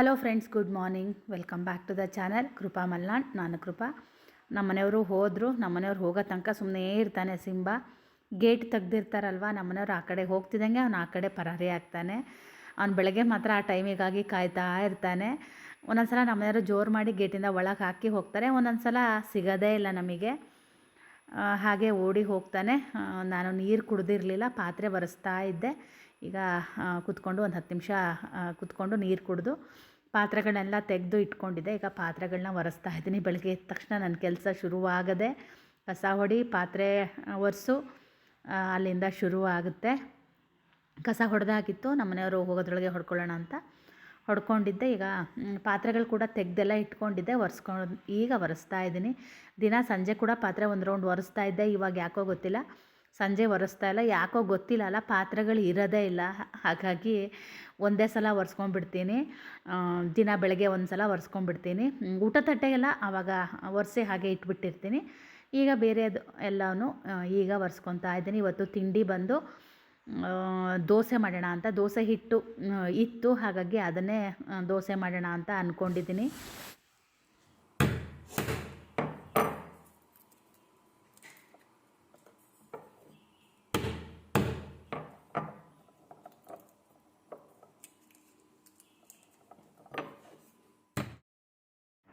Hello friends good morning welcome back to the channel Krupa Malnad ನಾನು ಕೃಪಾ ನಮ್ಮ ಮನೆಯವರು ಹೋದರು. ನಮ್ಮ ಮನೆಯವ್ರು ಹೋಗೋ ತನಕ ಸುಮ್ಮನೆ ಇರ್ತಾನೆ ಸಿಂಬ. ಗೇಟ್ ತೆಗ್ದಿರ್ತಾರಲ್ವ? ನಮ್ಮ ಮನೆಯವ್ರು ಆ ಕಡೆ ಹೋಗ್ತಿದ್ದಂಗೆ ಅವ್ನು ಆ ಕಡೆ ಪರಾರಿ ಆಗ್ತಾನೆ. ಅವ್ನು ಬೆಳಗ್ಗೆ ಮಾತ್ರ ಆ ಟೈಮಿಗಾಗಿ ಕಾಯ್ತಾ ಇರ್ತಾನೆ. ಒಂದೊಂದು ಸಲ ನಮ್ಮ ಮನೆಯವರು ಜೋರು ಮಾಡಿ ಗೇಟಿಂದ ಒಳಗೆ ಹಾಕಿ ಹೋಗ್ತಾರೆ. ಒಂದೊಂದು ಸಲ ಸಿಗೋದೇ ಇಲ್ಲ ನಮಗೆ. ಹಾಗೆ ಓಡಿ ಹೋಗ್ತಾನೆ. ನಾನು ನೀರು ಕುಡ್ದಿರಲಿಲ್ಲ, ಪಾತ್ರೆ ಬರೆಸ್ತಾ ಇದ್ದೆ. ಈಗ ಕುತ್ಕೊಂಡು ಒಂದು ಹತ್ತು ನಿಮಿಷ ಕುತ್ಕೊಂಡು ನೀರು ಕುಡಿದು ಪಾತ್ರೆಗಳನ್ನೆಲ್ಲ ತೆಗೆದು ಇಟ್ಕೊಂಡಿದ್ದೆ. ಈಗ ಪಾತ್ರೆಗಳನ್ನ ಒರೆಸ್ತಾ ಇದ್ದೀನಿ. ಬೆಳಗ್ಗೆ ಎದ್ದ ತಕ್ಷಣ ನನ್ನ ಕೆಲಸ ಶುರುವಾಗದೆ ಕಸ ಹೊಡಿ, ಪಾತ್ರೆ ಒರೆಸು ಅಲ್ಲಿಂದ ಶುರು ಆಗುತ್ತೆ ಕಸ ಹೊಡೆದಾಗಿತ್ತು. ನಮ್ಮ ಮನೆಯವರು ಹೋಗೋದ್ರೊಳಗೆ ಹೊಡ್ಕೊಳ್ಳೋಣ ಅಂತ ಹೊಡ್ಕೊಂಡಿದ್ದೆ. ಈಗ ಪಾತ್ರೆಗಳು ಕೂಡ ತೆಗ್ದೆಲ್ಲ ಇಟ್ಕೊಂಡಿದ್ದೆ. ಒರೆಸ್ಕೊಂಡು ಈಗ ಒರೆಸ್ತಾ ಇದ್ದೀನಿ. ದಿನ ಸಂಜೆ ಕೂಡ ಪಾತ್ರೆ ಒಂದು ರೌಂಡ್ ಒರೆಸ್ತಾ ಇದ್ದೆ. ಇವಾಗ ಯಾಕೋ ಗೊತ್ತಿಲ್ಲ. ಸಂಜೆ ಒರೆಸ್ತಾ ಇಲ್ಲ, ಯಾಕೋ ಗೊತ್ತಿಲ್ಲ ಅಲ್ಲ, ಪಾತ್ರೆಗಳು ಇರೋದೇ ಇಲ್ಲ. ಹಾಗಾಗಿ ಒಂದೇ ಸಲ ಒರೆಸ್ಕೊಂಡ್ಬಿಡ್ತೀನಿ. ದಿನ ಬೆಳಗ್ಗೆ ಒಂದು ಸಲ ಒರೆಸ್ಕೊಂಡ್ಬಿಡ್ತೀನಿ. ಊಟ ತಟ್ಟೆಗೆಲ್ಲ ಆವಾಗ ಒರೆಸಿ ಹಾಗೆ ಇಟ್ಬಿಟ್ಟಿರ್ತೀನಿ. ಈಗ ಬೇರೆದು ಎಲ್ಲನೂ ಈಗ ಒರೆಸ್ಕೊತಾ ಇದ್ದೀನಿ. ಇವತ್ತು ತಿಂಡಿ ಬಂದು ದೋಸೆ ಮಾಡೋಣ ಅಂತ, ದೋಸೆ ಹಿಟ್ಟು ಇತ್ತು. ಹಾಗಾಗಿ ಅದನ್ನೇ ದೋಸೆ ಮಾಡೋಣ ಅಂತ ಅಂದ್ಕೊಂಡಿದ್ದೀನಿ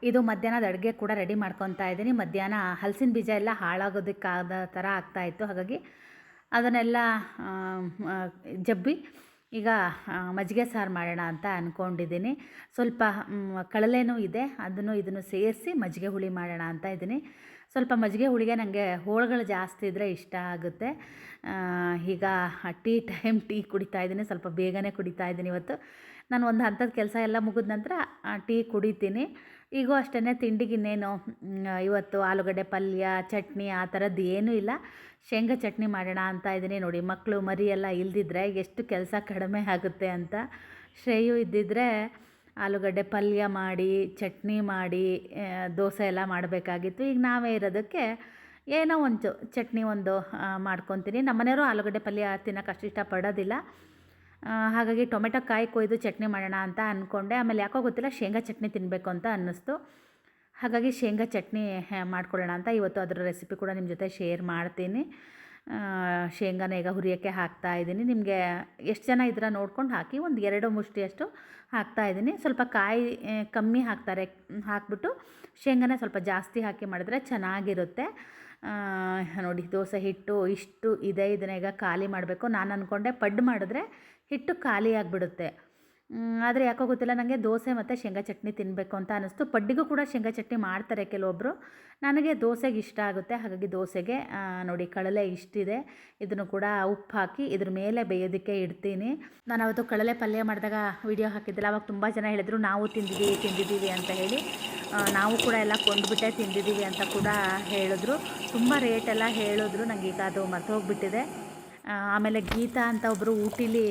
ಇದು ಮಧ್ಯಾಹ್ನದ ಅಡುಗೆ ಕೂಡ ರೆಡಿ ಮಾಡ್ಕೊತಾ ಇದ್ದೀನಿ. ಮಧ್ಯಾಹ್ನ ಹಲಸಿನ ಬೀಜ ಎಲ್ಲ ಹಾಳಾಗೋದಕ್ಕಾದ ಥರ ಆಗ್ತಾಯಿತ್ತು ಹಾಗಾಗಿ ಅದನ್ನೆಲ್ಲ ಜಬ್ಬಿ ಈಗ ಮಜ್ಜಿಗೆ ಸಾರು ಮಾಡೋಣ ಅಂತ ಅಂದ್ಕೊಂಡಿದ್ದೀನಿ ಸ್ವಲ್ಪ ಕಳಲೆನೂ ಇದೆ. ಅದನ್ನು ಇದನ್ನು ಸೇರಿಸಿ ಮಜ್ಜಿಗೆ ಹುಳಿ ಮಾಡೋಣ ಅಂತ ಇದ್ದೀನಿ. ಸ್ವಲ್ಪ ಮಜ್ಜಿಗೆ ಹುಳಿಗೆ ನನಗೆ ಹೋಳುಗಳು ಜಾಸ್ತಿ ಇದ್ದರೆ ಇಷ್ಟ ಆಗುತ್ತೆ. ಈಗ ಟೀ ಟೈಮ್ ಟೀ ಕುಡಿತಾ ಇದ್ದೀನಿ. ಸ್ವಲ್ಪ ಬೇಗನೆ ಕುಡಿತಾ ಇದ್ದೀನಿ ಇವತ್ತು. ನಾನು ಒಂದು ಹಂತದ ಕೆಲಸ ಎಲ್ಲ ಮುಗಿದ ನಂತರ ಟೀ ಕುಡಿತೀನಿ. ಈಗೂ ಅಷ್ಟೇ ತಿಂಡಿಗೆ ಇನ್ನೇನು ಇವತ್ತು ಆಲೂಗಡ್ಡೆ ಪಲ್ಯ, ಚಟ್ನಿ ಆ ಥರದ್ದು ಏನೂ ಇಲ್ಲ. ಶೇಂಗಾ ಚಟ್ನಿ ಮಾಡೋಣ ಅಂತ ಇದ್ದೀನಿ ನೋಡಿ. ಮಕ್ಕಳು ಮರಿ ಎಲ್ಲ ಇಲ್ದಿದ್ರೆ ಎಷ್ಟು ಕೆಲಸ ಕಡಿಮೆ ಆಗುತ್ತೆ ಅಂತ ಶ್ರೇಯು ಇದ್ದಿದ್ರೆ ಆಲೂಗಡ್ಡೆ ಪಲ್ಯ ಮಾಡಿ, ಚಟ್ನಿ ಮಾಡಿ ದೋಸೆ ಎಲ್ಲ ಮಾಡಬೇಕಾಗಿತ್ತು. ಈಗ ನಾವೇ ಇರೋದಕ್ಕೆ ಏನೋ ಒಂದು ಚಟ್ನಿ ಒಂದು ಮಾಡ್ಕೊತೀನಿ. ನಮ್ಮನೆಯವರು ಆಲೂಗಡ್ಡೆ ಪಲ್ಯ ತಿನ್ನೋಕೆ ಅಷ್ಟು ಇಷ್ಟಪಡೋದಿಲ್ಲ. ಹಾಗಾಗಿ ಟೊಮೆಟೊ ಕಾಯಿ ಕೊಯ್ದು ಚಟ್ನಿ ಮಾಡೋಣ ಅಂತ ಅಂದ್ಕೊಂಡೆ ಆಮೇಲೆ ಯಾಕೋ ಗೊತ್ತಿಲ್ಲ, ಶೇಂಗಾ ಚಟ್ನಿ ತಿನ್ನಬೇಕು ಅಂತ ಅನ್ನಿಸ್ತು. ಹಾಗಾಗಿ ಶೇಂಗಾ ಚಟ್ನಿ ಮಾಡ್ಕೊಳ್ಳೋಣ ಅಂತ ಇವತ್ತು ಅದರ ರೆಸಿಪಿ ಕೂಡ ನಿಮ್ಮ ಜೊತೆ ಶೇರ್ ಮಾಡ್ತೀನಿ. ಶೇಂಗಾನ ಈಗ ಹುರಿಯೋಕ್ಕೆ ಹಾಕ್ತಾ ಇದ್ದೀನಿ. ನಿಮಗೆ ಎಷ್ಟು ಜನ ಇದ್ರ ನೋಡ್ಕೊಂಡು ಹಾಕಿ ಒಂದು ಎರಡು ಮುಷ್ಟಿಯಷ್ಟು ಹಾಕ್ತಾ ಇದ್ದೀನಿ. ಸ್ವಲ್ಪ ಕಾಯಿ ಕಮ್ಮಿ ಹಾಕ್ತಾರೆ, ಹಾಕ್ಬಿಟ್ಟು ಶೇಂಗಾನ ಸ್ವಲ್ಪ ಜಾಸ್ತಿ ಹಾಕಿ ಮಾಡಿದ್ರೆ ಚೆನ್ನಾಗಿರುತ್ತೆ. ನೋಡಿ, ದೋಸೆ ಹಿಟ್ಟು ಇಷ್ಟು ಇದೆ, ಇದನ್ನ ಈಗ ಖಾಲಿ ಮಾಡಬೇಕು. ನಾನು ಅಂದ್ಕೊಂಡೆ ಪಡ್ಡು ಮಾಡಿದ್ರೆ ಹಿಟ್ಟು ಖಾಲಿಯಾಗಿಬಿಡುತ್ತೆ ಆದರೆ ಯಾಕೋ ಗೊತ್ತಿಲ್ಲ ನನಗೆ ದೋಸೆ ಮತ್ತು ಶೇಂಗಾ ಚಟ್ನಿ ತಿನ್ನಬೇಕು ಅಂತ ಅನ್ನಿಸ್ತು ಪಡ್ಡಿಗೂ ಕೂಡ ಶೇಂಗಾ ಚಟ್ನಿ ಮಾಡ್ತಾರೆ ಕೆಲವೊಬ್ಬರು ನನಗೆ ದೋಸೆಗೆ ಇಷ್ಟ ಆಗುತ್ತೆ. ಹಾಗಾಗಿ ದೋಸೆಗೆ ನೋಡಿ ಕಳಲೆ ಇಷ್ಟಿದೆ. ಇದನ್ನು ಕೂಡ ಉಪ್ಪು ಹಾಕಿ ಇದ್ರ ಮೇಲೆ ಬೇಯೋದಕ್ಕೆ ಇಡ್ತೀನಿ. ನಾನು ಅವತ್ತು ಕಳಲೆ ಪಲ್ಯ ಮಾಡಿದಾಗ ವಿಡಿಯೋ ಹಾಕಿದ್ದಿಲ್ಲ. ಅವಾಗ ತುಂಬ ಜನ ಹೇಳಿದರು ನಾವು ತಿಂದಿದ್ದೀವಿ ತಿಂದಿದ್ದೀವಿ ಅಂತ ಹೇಳಿ. ನಾವು ಕೂಡ ಎಲ್ಲ ಕೊಂದ್ಬಿಟ್ಟೆ ತಿಂದಿದ್ದೀವಿ ಅಂತ ಕೂಡ ಹೇಳಿದ್ರು. ತುಂಬ ರೇಟ್ ಎಲ್ಲ ಹೇಳಿದ್ರು. ನನಗೆ ಈಗ ಅದು ಮರ್ತು ಹೋಗ್ಬಿಟ್ಟಿದೆ. ಆ, ಆಮೇಲೆ ಗೀತಾ ಅಂತ ಒಬ್ಬರು ಊಟಿಲಿ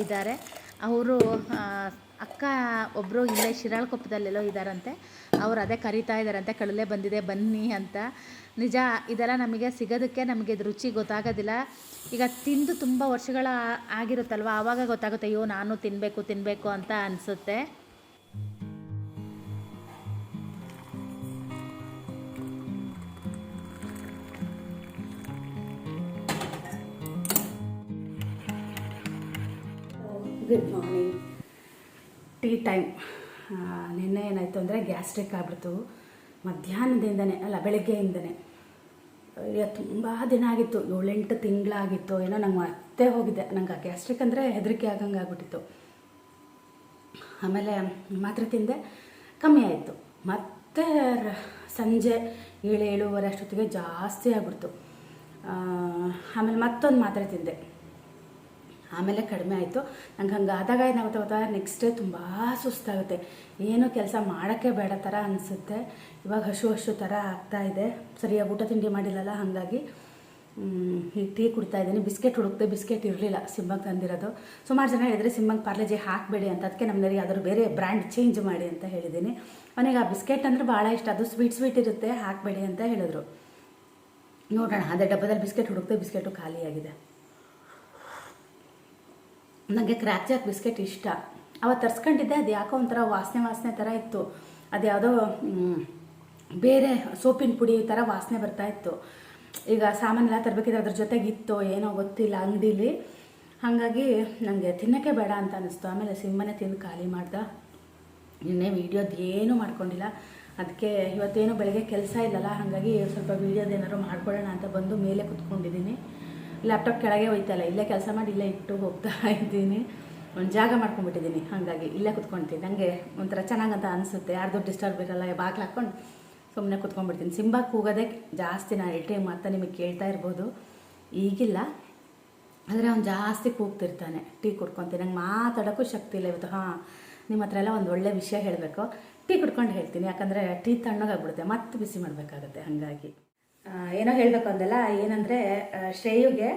ಇದ್ದಾರೆ ಅವರು ಅಕ್ಕ ಒಬ್ಬರು ಇಲ್ಲೇ ಶಿರಾಳಕೊಪ್ಪದಲ್ಲೆಲ್ಲೋ ಇದ್ದಾರಂತೆ ಅವ್ರು ಅದೇ ಕರಿತಾ ಇದ್ದಾರಂತೆ ಕಡಲೆ ಬಂದಿದೆ, ಬನ್ನಿ ಅಂತ. ನಿಜ, ಇದೆಲ್ಲ ನಮಗೆ ಸಿಗೋದಕ್ಕೆ ನಮಗೆ ಇದು ರುಚಿ ಗೊತ್ತಾಗೋದಿಲ್ಲ. ಈಗ ತಿಂದು ತುಂಬ ವರ್ಷಗಳ ಆಗಿರುತ್ತಲ್ವ? ಆವಾಗ ಗೊತ್ತಾಗುತ್ತೆ, ಅಯ್ಯೋ, ನಾನು ತಿನ್ನಬೇಕು ತಿನ್ನಬೇಕು ಅಂತ ಅನಿಸುತ್ತೆ. Good morning tea time. ನಿನ್ನೆ ಏನಾಯಿತು ಅಂದರೆ ಗ್ಯಾಸ್ಟ್ರಿಕ್ ಆಗ್ಬಿಡ್ತು. ಮಧ್ಯಾಹ್ನದಿಂದನೇ, ಅಲ್ಲ, ಬೆಳಗ್ಗೆಯಿಂದನೇ. ತುಂಬ ದಿನ ಆಗಿತ್ತು. ಏಳೆಂಟು ತಿಂಗಳಾಗಿತ್ತು. ಏನೋ ನಂಗೆ ಮತ್ತೆ ಹೋಗಿದ್ದೆ ನಂಗೆ ಆ ಗ್ಯಾಸ್ಟ್ರಿಕ್ ಅಂದರೆ ಹೆದರಿಕೆ ಆಗಂಗೆ ಆಗ್ಬಿಟ್ಟಿತ್ತು. ಆಮೇಲೆ ಮಾತ್ರೆ ತಿಂದೆ. ಕಮ್ಮಿ ಆಯಿತು. ಮತ್ತೆ ಸಂಜೆ ಏಳು ಏಳುವರೆ ಅಷ್ಟೊತ್ತಿಗೆ ಜಾಸ್ತಿ ಆಗ್ಬಿಡ್ತು. ಆಮೇಲೆ ಮತ್ತೊಂದು ಮಾತ್ರೆ ತಿಂದೆ. ಆಮೇಲೆ ಕಡಿಮೆ ಆಯಿತು. ನಂಗೆ ಹಂಗೆ ಆದಾಗ ಏನಾಗುತ್ತೆ ಗೊತ್ತಾ? ನೆಕ್ಸ್ಟ್ ಡೇ ತುಂಬ ಸುಸ್ತಾಗುತ್ತೆ. ಏನೂ ಕೆಲಸ ಮಾಡೋಕ್ಕೆ ಬೇಡ ಥರ ಅನಿಸುತ್ತೆ. ಇವಾಗ ಹಸು ಹಸು ಥರ ಆಗ್ತಾ ಇದೆ. ಸರಿಯಾಗಿ ಊಟ ತಿಂಡಿ ಮಾಡಿಲ್ಲಲ್ಲ, ಹಾಗಾಗಿ ಈಗ ಟೀ ಕುಡ್ತಾ ಇದ್ದೀನಿ. ಬಿಸ್ಕೆಟ್ ಹುಡುಕ್ತೆ ಬಿಸ್ಕೆಟ್ ಇರಲಿಲ್ಲ ಸಿಂಬಂಗೆ ತಂದಿರೋದು. ಸುಮಾರು ಜನ ಹೇಳಿದರೆ ಸಿಂಬಂಗೆ ಪಾರ್ಲೇಜಿ ಹಾಕಬೇಡಿ ಅಂತ. ಅದಕ್ಕೆ ನಮ್ಮನೇಲಿ ಯಾವ್ದಾದ್ರು ಬೇರೆ ಬ್ರ್ಯಾಂಡ್ ಚೇಂಜ್ ಮಾಡಿ ಅಂತ ಹೇಳಿದ್ದೀನಿ. ಅವನಿಗೆ ಆ ಬಿಸ್ಕೆಟ್ ಅಂದರೆ ಭಾಳ ಇಷ್ಟ. ಅದು ಸ್ವೀಟ್ ಸ್ವೀಟ್ ಇರುತ್ತೆ. ಹಾಕಬೇಡಿ ಅಂತ ಹೇಳಿದ್ರು. ನೋಡೋಣ. ಅದೇ ಡಬ್ಬದಲ್ಲಿ ಬಿಸ್ಕೆಟ್ ಹುಡುಕ್ತೆ ಬಿಸ್ಕೆಟು ಖಾಲಿಯಾಗಿದೆ. ನನಗೆ ಕ್ರ್ಯಾಕ್ ಬಿಸ್ಕೆಟ್ ಇಷ್ಟ. ಅವತ್ತು ತರ್ಸ್ಕೊಂಡಿದ್ದೆ, ಅದು ಯಾಕೋ ಒಂಥರ ವಾಸನೆ ವಾಸನೆ ಥರ ಇತ್ತು. ಅದು ಯಾವುದೋ ಬೇರೆ ಸೋಪಿನ ಪುಡಿ ಥರ ವಾಸನೆ ಬರ್ತಾ ಇತ್ತು. ಈಗ ಸಾಮಾನೆಲ್ಲ ತರಬೇಕಿದ್ರೆ ಅದ್ರ ಜೊತೆಗೆ ಇತ್ತು ಏನೋ ಗೊತ್ತಿಲ್ಲ ಅಂಗಡೀಲಿ. ಹಾಗಾಗಿ ನನಗೆ ತಿನ್ನೋಕ್ಕೆ ಬೇಡ ಅಂತ ಅನ್ನಿಸ್ತು ಆಮೇಲೆ ಸಿಮ್ಮನೆ ತಿಂದು ಖಾಲಿ ಮಾಡ್ದೆ. ನಿನ್ನೆ ವೀಡಿಯೋದು ಏನೂ ಮಾಡ್ಕೊಂಡಿಲ್ಲ. ಅದಕ್ಕೆ ಇವತ್ತೇನು ಬೆಳಗ್ಗೆ ಕೆಲಸ ಇಲ್ಲಲ್ಲ, ಹಾಗಾಗಿ ಸ್ವಲ್ಪ ವೀಡಿಯೋದೇನಾದ್ರು ಮಾಡ್ಕೊಳ್ಳೋಣ ಅಂತ ಬಂದು ಮೇಲೆ ಕುತ್ಕೊಂಡಿದ್ದೀನಿ. ಲ್ಯಾಪ್ಟಾಪ್ ಕೆಳಗೆ ಹೋಯ್ತಲ್ಲ ಇಲ್ಲೇ. ಕೆಲಸ ಮಾಡಿ ಇಲ್ಲೇ ಇಟ್ಟು ಹೋಗ್ತಾ ಇದ್ದೀನಿ. ಒಂದು ಜಾಗ ಮಾಡ್ಕೊಂಡ್ಬಿಟ್ಟಿದ್ದೀನಿ. ಹಾಗಾಗಿ ಇಲ್ಲೇ ಕುತ್ಕೊಳ್ತೀನಿ ನನಗೆ ಒಂಥರ ಚೆನ್ನಾಗಂತ ಅನಿಸುತ್ತೆ. ಯಾರ್ದು ಡಿಸ್ಟರ್ಬ್ ಇರಲ್ಲ ಬಾಗಿಲು ಹಾಕ್ಕೊಂಡು ಸುಮ್ಮನೆ ಕುತ್ಕೊಂಡ್ಬಿಡ್ತೀನಿ. ಸಿಂಬಾ ಹೋಗೋದೇ ಜಾಸ್ತಿ ನಾನು ಎಲ್ಟ್ರಿ ಮಾತ್ರ ನಿಮಗೆ ಕೇಳ್ತಾ ಇರ್ಬೋದು. ಈಗಿಲ್ಲ. ಆದರೆ ಅವ್ನು ಜಾಸ್ತಿ ಕೂಗ್ತಿರ್ತಾನೆ. ಟೀ ಕುಡ್ಕೊತೀನಿ. ನಂಗೆ ಮಾತಾಡೋಕ್ಕೂ ಶಕ್ತಿ ಇಲ್ಲ ಇವತ್ತು. ಹಾಂ ನಿಮ್ಮ ಹತ್ರ ಎಲ್ಲ ಒಂದು ಒಳ್ಳೆ ವಿಷಯ ಹೇಳಬೇಕು. ಟೀ ಕುಡ್ಕೊಂಡು ಹೇಳ್ತೀನಿ. ಯಾಕಂದರೆ ಟೀ ತಣ್ಣಗಾಗ್ಬಿಡುತ್ತೆ. ಮತ್ತೆ ಬಿಸಿ ಮಾಡಬೇಕಾಗುತ್ತೆ. ಹಾಗಾಗಿ. ಏನೋ ಹೇಳಬೇಕು ಅಂದಲ್ಲ, ಏನಂದರೆ ಶ್ರೇಯುಗೆ